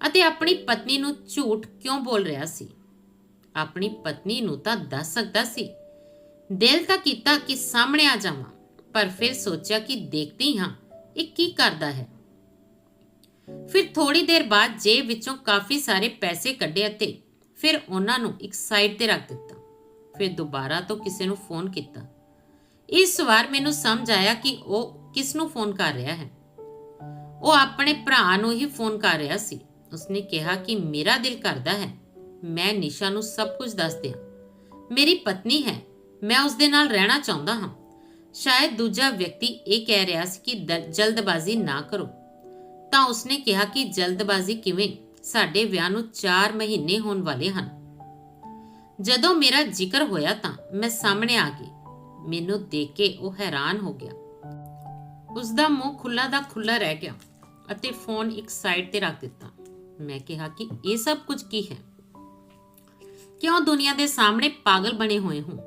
ਅਤੇ ਆਪਣੀ ਪਤਨੀ ਨੂੰ ਝੂਠ ਕਿਉਂ ਬੋਲ ਰਿਹਾ ਸੀ? ਆਪਣੀ ਪਤਨੀ ਨੂੰ ਤਾਂ ਦੱਸ ਸਕਦਾ ਸੀ, ਦਿਲ ਤਾਂ ਕੀਤਾ ਕਿ ਸਾਹਮਣੇ ਆ ਜਾਵਾਂ, ਪਰ ਫਿਰ ਸੋਚਿਆ ਕਿ ਦੇਖਦੀ ਹਾਂ ਇਹ ਕੀ ਕਰਦਾ ਹੈ। ਫਿਰ ਥੋੜੀ ਦੇਰ ਬਾਅਦ ਜੇਬ ਵਿੱਚੋਂ ਕਾਫੀ ਸਾਰੇ ਪੈਸੇ ਕੱਢੇ ਅਤੇ ਫਿਰ ਉਹਨਾਂ ਨੂੰ ਇੱਕ ਸਾਈਡ ਤੇ ਰੱਖ ਦਿੱਤਾ। ਫਿਰ ਦੁਬਾਰਾ ਤੋਂ ਕਿਸੇ ਨੂੰ ਫੋਨ ਕੀਤਾ। ਇਸ ਵਾਰ ਮੈਨੂੰ ਸਮਝ ਆਇਆ ਕਿ ਉਹ ਕਿਸ ਨੂੰ ਫੋਨ ਕਰ ਰਿਹਾ ਹੈ। ਉਹ ਆਪਣੇ ਭਰਾ ਨੂੰ ਹੀ ਫੋਨ ਕਰ ਰਿਹਾ ਸੀ। ਉਸਨੇ ਕਿਹਾ ਕਿ ਮੇਰਾ ਦਿਲ ਕਰਦਾ ਹੈ। ਮੈਂ ਨਿਸ਼ਾ ਨੂੰ ਸਭ ਕੁਝ ਦੱਸ ਦਿਆਂ ਮੇਰੀ ਪਤਨੀ ਹੈ। ਮੈਂ ਉਸ ਦੇ ਨਾਲ ਰਹਿਣਾ ਚਾਹੁੰਦਾ ਹਾਂ। ਸ਼ਾਇਦ ਦੂਜਾ ਵਿਅਕਤੀ ਇਹ ਕਹਿ ਰਿਹਾ ਸੀ ਕਿ ਦ- ਜਲਦਬਾਜ਼ੀ ਨਾ ਕਰੋ। ਤਾਂ ਉਸਨੇ ਕਿਹਾ ਕਿ ਜਲਦਬਾਜ਼ੀ ਕਿਵੇਂ ਸਾਡੇ ਵਿਆਹ ਨੂੰ 4 ਮਹੀਨੇ ਹੋਣ ਵਾਲੇ ਹਨ। ਜਦੋਂ ਮੇਰਾ ਜ਼ਿਕਰ ਹੋਇਆ ਤਾਂ ਮੈਂ ਸਾਹਮਣੇ ਆ ਗਈ। ਮੈਨੂੰ ਦੇਖ ਕੇ ਉਹ ਹੈਰਾਨ ਹੋ ਗਿਆ। ਉਸ ਦਾ ਮੂੰਹ ਖੁੱਲਾ ਦਾ ਖੁੱਲਾ ਰਹਿ ਗਿਆ ਅਤੇ ਫੋਨ ਇੱਕ ਸਾਈਡ ਤੇ ਰੱਖ ਦਿੱਤਾ। ਮੈਂ ਕਿਹਾ ਕਿ ਇਹ ਸਭ ਕੁਝ ਕੀ ਹੈ? ਕਿਉਂ ਦੁਨੀਆ ਦੇ ਸਾਹਮਣੇ ਪਾਗਲ ਬਣੇ ਹੋਏ ਹੋ?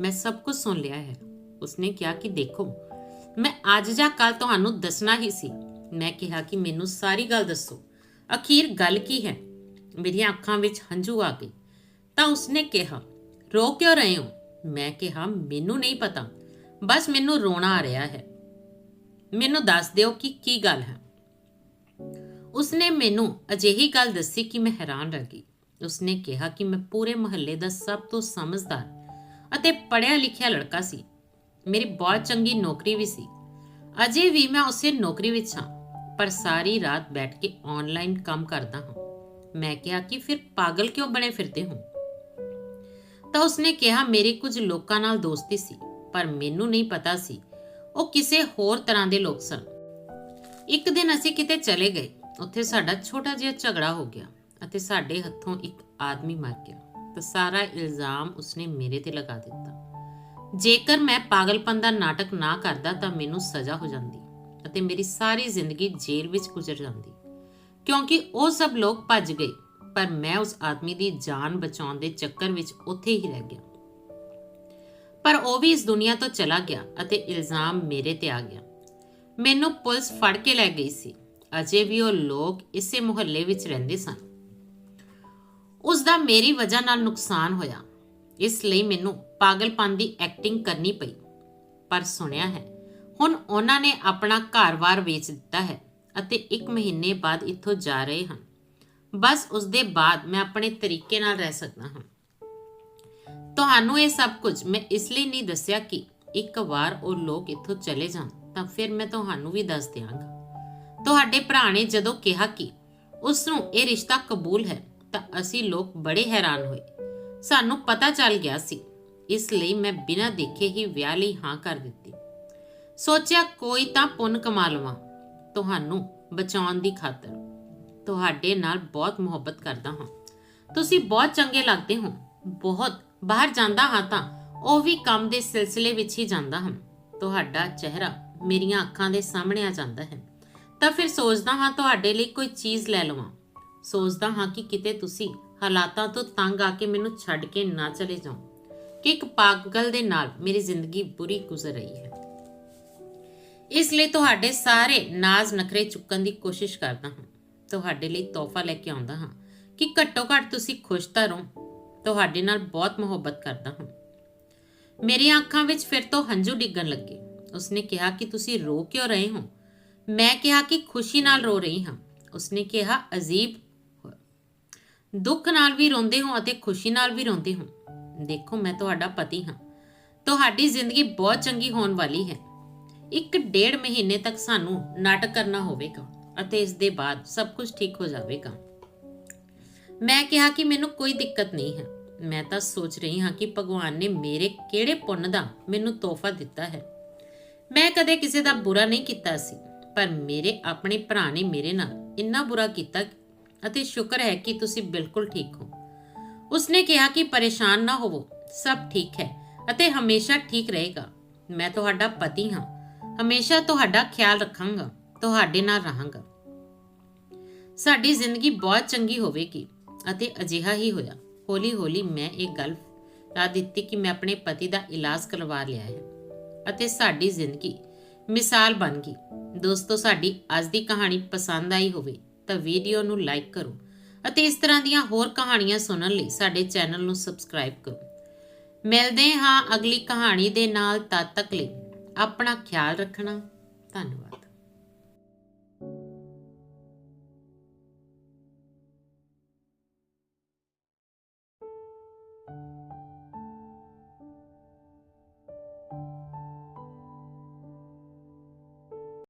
ਮੈਂ ਸਭ ਕੁਝ ਸੁਣ ਲਿਆ ਹੈ। ਉਸਨੇ ਕਿਹਾ ਕਿ ਦੇਖੋ, ਮੈਂ ਅੱਜ ਜਾਂ ਕੱਲ ਤੁਹਾਨੂੰ ਦੱਸਣਾ ਹੀ ਸੀ। ਮੈਂ ਕਿਹਾ ਕਿ ਮੈਨੂੰ ਸਾਰੀ ਗੱਲ ਦੱਸੋ। ਅਖੀਰ ਗੱਲ ਕੀ ਹੈ? ਮੇਰੀਆਂ ਅੱਖਾਂ ਵਿੱਚ ਹੰਝੂ ਆ ਗਏ। ਤਾਂ ਉਸਨੇ ਕਿਹਾ, ਰੋ ਕਿਉਂ ਰਹੇ ਹੋ? ਮੈਂ ਕਿਹਾ, ਮੈਨੂੰ ਨਹੀਂ ਪਤਾ। ਬਸ ਮੈਨੂੰ ਰੋਣਾ ਆ ਰਿਹਾ ਹੈ। ਮੈਨੂੰ ਦੱਸ ਦਿਓ ਕਿ ਕੀ ਗੱਲ ਹੈ? ਉਸਨੇ ਮੈਨੂੰ ਅਜਿਹੀ ਗੱਲ ਦੱਸੀ ਕਿ ਮੈਂ ਹੈਰਾਨ ਰਹਿ ਗਈ। ਉਸਨੇ ਕਿਹਾ ਕਿ ਮੈਂ ਪੂਰੇ ਮੁਹੱਲੇ ਦਾ ਸਭ ਤੋਂ ਸਮਝਦਾਰ ਅਤੇ ਪੜ੍ਹਿਆ ਲਿਖਿਆ ਲੜਕਾ ਸੀ। ਮੇਰੀ ਬਹੁਤ ਚੰਗੀ ਨੌਕਰੀ ਵੀ ਸੀ। ਅਜੇ ਵੀ ਮੈਂ ਉਸੇ ਨੌਕਰੀ ਵਿੱਚ ਹਾਂ। ਪਰ ਸਾਰੀ ਰਾਤ ਬੈਠ ਕੇ ਆਨਲਾਈਨ ਕੰਮ ਕਰਦਾ ਹਾਂ। ਮੈਂ ਕਿਹਾ ਕਿ ਫਿਰ ਪਾਗਲ ਕਿਉਂ ਬਣੇ ਫਿਰਦੇ ਹੋ? ਤਾਂ ਉਸਨੇ ਕਿਹਾ, ਮੇਰੇ ਕੁਝ ਲੋਕਾਂ ਨਾਲ ਦੋਸਤੀ ਸੀ, ਪਰ ਮੈਨੂੰ ਨਹੀਂ ਪਤਾ ਸੀ ਉਹ ਕਿਸੇ ਹੋਰ ਤਰ੍ਹਾਂ ਦੇ ਲੋਕ ਸਨ। ਇੱਕ ਦਿਨ ਅਸੀਂ ਕਿਤੇ ਚਲੇ ਗਏ। ਉੱਥੇ ਸਾਡਾ ਛੋਟਾ ਜਿਹਾ ਝਗੜਾ ਹੋ ਗਿਆ ਅਤੇ ਸਾਡੇ ਹੱਥੋਂ ਇੱਕ ਆਦਮੀ ਮਰ ਗਿਆ। ਤਾਂ ਸਾਰਾ ਇਲਜ਼ਾਮ ਉਸਨੇ ਮੇਰੇ ਤੇ ਲਗਾ ਦਿੱਤਾ। ਜੇਕਰ ਮੈਂ ਪਾਗਲਪਨ ਦਾ ਨਾਟਕ ਨਾ ਕਰਦਾ ਤਾਂ ਮੈਨੂੰ ਸਜ਼ਾ ਹੋ ਜਾਂਦੀ। ਅਤੇ ਮੇਰੀ ਸਾਰੀ ਜ਼ਿੰਦਗੀ ਜੇਲ੍ਹ ਵਿੱਚ ਗੁਜ਼ਰ ਜਾਂਦੀ। ਕਿਉਂਕਿ ਉਹ ਸਭ ਲੋਕ ਭੱਜ ਗਏ, ਪਰ ਮੈਂ ਉਸ ਆਦਮੀ ਦੀ ਜਾਨ ਬਚਾਉਣ ਦੇ ਚੱਕਰ ਵਿੱਚ ਉੱਥੇ ਹੀ ਰਹਿ ਗਿਆ। ਪਰ ਉਹ ਵੀ ਇਸ ਦੁਨੀਆ ਤੋਂ ਚਲਾ ਗਿਆ ਅਤੇ ਇਲਜ਼ਾਮ ਮੇਰੇ ਤੇ ਆ ਗਿਆ। ਮੈਨੂੰ ਪੁਲਿਸ ਫੜ ਕੇ ਲੈ ਗਈ ਸੀ। ਅਜੇ ਵੀ ਉਹ ਲੋਕ ਇਸੇ ਮੁਹੱਲੇ ਵਿੱਚ ਰਹਿੰਦੇ ਸਨ। ਉਸ ਦਾ ਮੇਰੀ ਵਜ੍ਹਾ ਨਾਲ ਨੁਕਸਾਨ ਹੋਇਆ। ਇਸ ਲਈ ਮੈਨੂੰ ਪਾਗਲਪਨ ਦੀ ਐਕਟਿੰਗ ਕਰਨੀ ਪਈ। ਪਰ ਸੁਣਿਆ ਹੈ ਹੁਣ ਉਹਨਾਂ ਨੇ ਆਪਣਾ ਘਰ-ਬਾਰ ਵੇਚ ਦਿੱਤਾ ਹੈ ਅਤੇ 1 ਮਹੀਨੇ ਬਾਅਦ ਇੱਥੋਂ ਜਾ ਰਹੇ ਹਨ। ਬਸ ਉਸ ਦੇ ਬਾਅਦ ਮੈਂ ਆਪਣੇ ਤਰੀਕੇ ਨਾਲ ਰਹਿ ਸਕਦਾ ਹਾਂ। ਤੁਹਾਨੂੰ ਇਹ ਸਭ ਕੁਝ ਮੈਂ ਇਸ ਲਈ ਨਹੀਂ ਦੱਸਿਆ ਕਿ ਇੱਕ ਵਾਰ ਉਹ ਲੋਕ ਇੱਥੋਂ ਚਲੇ ਜਾਣ, ਤਾਂ ਫਿਰ ਮੈਂ ਤੁਹਾਨੂੰ ਵੀ ਦੱਸ ਦਿਆਂਗਾ। ਤੁਹਾਡੇ ਭਰਾ ਨੇ ਜਦੋਂ ਕਿਹਾ ਕਿ ਉਸ ਨੂੰ ਇਹ ਰਿਸ਼ਤਾ ਕਬੂਲ ਹੈ, ਤਾਂ ਅਸੀਂ ਲੋਕ ਬੜੇ ਹੈਰਾਨ ਹੋਏ। ਸਾਨੂੰ ਪਤਾ ਚੱਲ ਗਿਆ ਸੀ। ਇਸ ਲਈ ਮੈਂ ਬਿਨਾਂ ਦੇਖੇ ਹੀ ਵਿਆਹ ਲਈ ਹਾਂ ਕਰ ਦਿੱਤੀ। ਸੋਚਿਆ ਕੋਈ ਤਾਂ ਪੁੰਨ ਕਮਾ ਲਵਾਂ ਤੁਹਾਨੂੰ ਬਚਾਉਣ ਦੀ ਖਾਤਰ। ਤੁਹਾਡੇ ਨਾਲ ਬਹੁਤ ਮੁਹੱਬਤ ਕਰਦਾ ਹਾਂ। ਤੁਸੀਂ ਬਹੁਤ ਚੰਗੇ ਲੱਗਦੇ ਹੋ। ਬਹੁਤ। ਬਾਹਰ ਜਾਂਦਾ ਹਾਂ ਤਾਂ ਉਹ ਵੀ ਕੰਮ ਦੇ ਸਿਲਸਿਲੇ ਵਿੱਚ ਹੀ ਜਾਂਦਾ ਹਾਂ। ਤੁਹਾਡਾ ਚਿਹਰਾ ਮੇਰੀਆਂ ਅੱਖਾਂ ਦੇ ਸਾਹਮਣੇ ਆ ਜਾਂਦਾ ਹੈ। ਤਾਂ ਫਿਰ ਸੋਚਦਾ ਹਾਂ ਤੁਹਾਡੇ ਲਈ ਕੋਈ ਚੀਜ਼ ਲੈ ਲਵਾਂ। ਸੋਚਦਾ ਹਾਂ ਕਿ ਕਿਤੇ ਤੁਸੀਂ ਹਾਲਾਤਾਂ ਤੋਂ ਤੰਗ ਆ ਕੇ ਮੈਨੂੰ ਛੱਡ ਕੇ ਨਾ ਚਲੇ ਜਾਓ। ਕਿ ਇੱਕ ਪਾਗਲ ਦੇ ਨਾਲ ਮੇਰੀ ਜ਼ਿੰਦਗੀ ਬੁਰੀ ਗੁਜ਼ਰ ਰਹੀ ਹੈ। ਇਸ ਲਈ ਤੁਹਾਡੇ ਸਾਰੇ ਨਾਜ਼ ਨਖਰੇ ਚੁੱਕਣ ਦੀ ਕੋਸ਼ਿਸ਼ ਕਰਦਾ ਹਾਂ। ਤੁਹਾਡੇ ਲਈ ਤੋਹਫਾ ਲੈ ਕੇ ਆਉਂਦਾ ਹਾਂ ਕਿ ਘੱਟੋ ਘੱਟ ਤੁਸੀਂ ਖੁਸ਼ ਤਾਂ ਰਹੋ। ਤੁਹਾਡੇ ਨਾਲ ਬਹੁਤ ਮੁਹੱਬਤ ਕਰਦਾ ਹਾਂ। ਮੇਰੀਆਂ ਅੱਖਾਂ ਵਿੱਚ ਫਿਰ ਤੋਂ ਹੰਝੂ ਡਿੱਗਣ ਲੱਗੇ। ਉਸਨੇ ਕਿਹਾ ਕਿ ਤੁਸੀਂ ਰੋ ਕਿਉਂ ਰਹੇ ਹੋ? ਮੈਂ ਕਿਹਾ ਕਿ ਖੁਸ਼ੀ ਨਾਲ ਰੋ ਰਹੀ ਹਾਂ। ਉਸਨੇ ਕਿਹਾ, ਅਜੀਬ ਦੁੱਖ ਨਾਲ ਵੀ ਰੋਂਦੇ ਹੋ ਅਤੇ ਖੁਸ਼ੀ ਨਾਲ ਵੀ ਰੋਂਦੇ ਹੋ। ਦੇਖੋ, ਮੈਂ ਤੁਹਾਡਾ ਪਤੀ ਹਾਂ। ਤੁਹਾਡੀ ਜ਼ਿੰਦਗੀ ਬਹੁਤ ਚੰਗੀ ਹੋਣ ਵਾਲੀ ਹੈ। ਇੱਕ ਡੇਢ ਮਹੀਨੇ ਤੱਕ ਸਾਨੂੰ ਨਾਟਕ ਕਰਨਾ ਹੋਵੇਗਾ ਅਤੇ ਇਸ ਦੇ ਬਾਅਦ ਸਭ ਕੁਝ ਠੀਕ ਹੋ ਜਾਵੇਗਾ। ਮੈਂ ਕਿਹਾ ਕਿ ਮੈਨੂੰ ਕੋਈ ਦਿੱਕਤ ਨਹੀਂ ਹੈ। ਮੈਂ ਤਾਂ ਸੋਚ ਰਹੀ ਹਾਂ ਕਿ ਭਗਵਾਨ ਨੇ ਮੇਰੇ ਕਿਹੜੇ ਪੁੰਨ ਦਾ ਮੈਨੂੰ ਤੋਹਫਾ ਦਿੱਤਾ ਹੈ। ਮੈਂ ਕਦੇ ਕਿਸੇ ਦਾ ਬੁਰਾ ਨਹੀਂ ਕੀਤਾ ਸੀ, ਪਰ ਮੇਰੇ ਆਪਣੇ ਭਰਾ ਨੇ ਮੇਰੇ ਨਾਲ ਇੰਨਾ ਬੁਰਾ ਕੀਤਾ ਅਤੇ ਸ਼ੁਕਰ ਹੈ ਕਿ ਤੁਸੀਂ ਬਿਲਕੁਲ ਠੀਕ ਹੋ। ਉਸਨੇ ਕਿਹਾ ਕਿ ਪਰੇਸ਼ਾਨ ਨਾ ਹੋਵੋ, ਸਭ ਠੀਕ ਹੈ ਅਤੇ ਹਮੇਸ਼ਾ ਠੀਕ ਰਹੇਗਾ। ਮੈਂ ਤੁਹਾਡਾ ਪਤੀ ਹਾਂ ਹਮੇਸ਼ਾ ਤੁਹਾਡਾ ਖਿਆਲ ਰੱਖਾਂਗਾ, ਤੁਹਾਡੇ ਨਾਲ ਰਹਾਂਗਾ। ਸਾਡੀ ਜ਼ਿੰਦਗੀ ਬਹੁਤ ਚੰਗੀ ਹੋਵੇਗੀ ਅਤੇ ਅਜਿਹਾ ਹੀ ਹੋਇਆ। ਹੌਲੀ-ਹੌਲੀ ਮੈਂ ਇਹ ਗੱਲ ਲਾ ਦਿੱਤੀ ਕਿ ਮੈਂ ਆਪਣੇ ਪਤੀ ਦਾ ਇਲਾਜ ਕਰਵਾ ਲਿਆ ਹੈ ਅਤੇ ਸਾਡੀ ਜ਼ਿੰਦਗੀ ਮਿਸਾਲ ਬਣ ਗਈ। ਦੋਸਤੋ, ਸਾਡੀ ਅੱਜ ਦੀ ਕਹਾਣੀ ਪਸੰਦ ਆਈ ਹੋਵੇ ਤਾਂ ਵੀਡੀਓ ਨੂੰ ਲਾਈਕ ਕਰੋ ਅਤੇ ਇਸ ਤਰ੍ਹਾਂ ਦੀਆਂ ਹੋਰ ਕਹਾਣੀਆਂ ਸੁਣਨ ਲਈ ਸਾਡੇ ਚੈਨਲ ਨੂੰ ਸਬਸਕ੍ਰਾਈਬ ਕਰੋ। ਮਿਲਦੇ ਹਾਂ ਅਗਲੀ ਕਹਾਣੀ ਦੇ ਨਾਲ, ਤਦ ਤੱਕ ਲਈ ਆਪਣਾ ਖਿਆਲ ਰੱਖਣਾ। ਧੰਨਵਾਦ।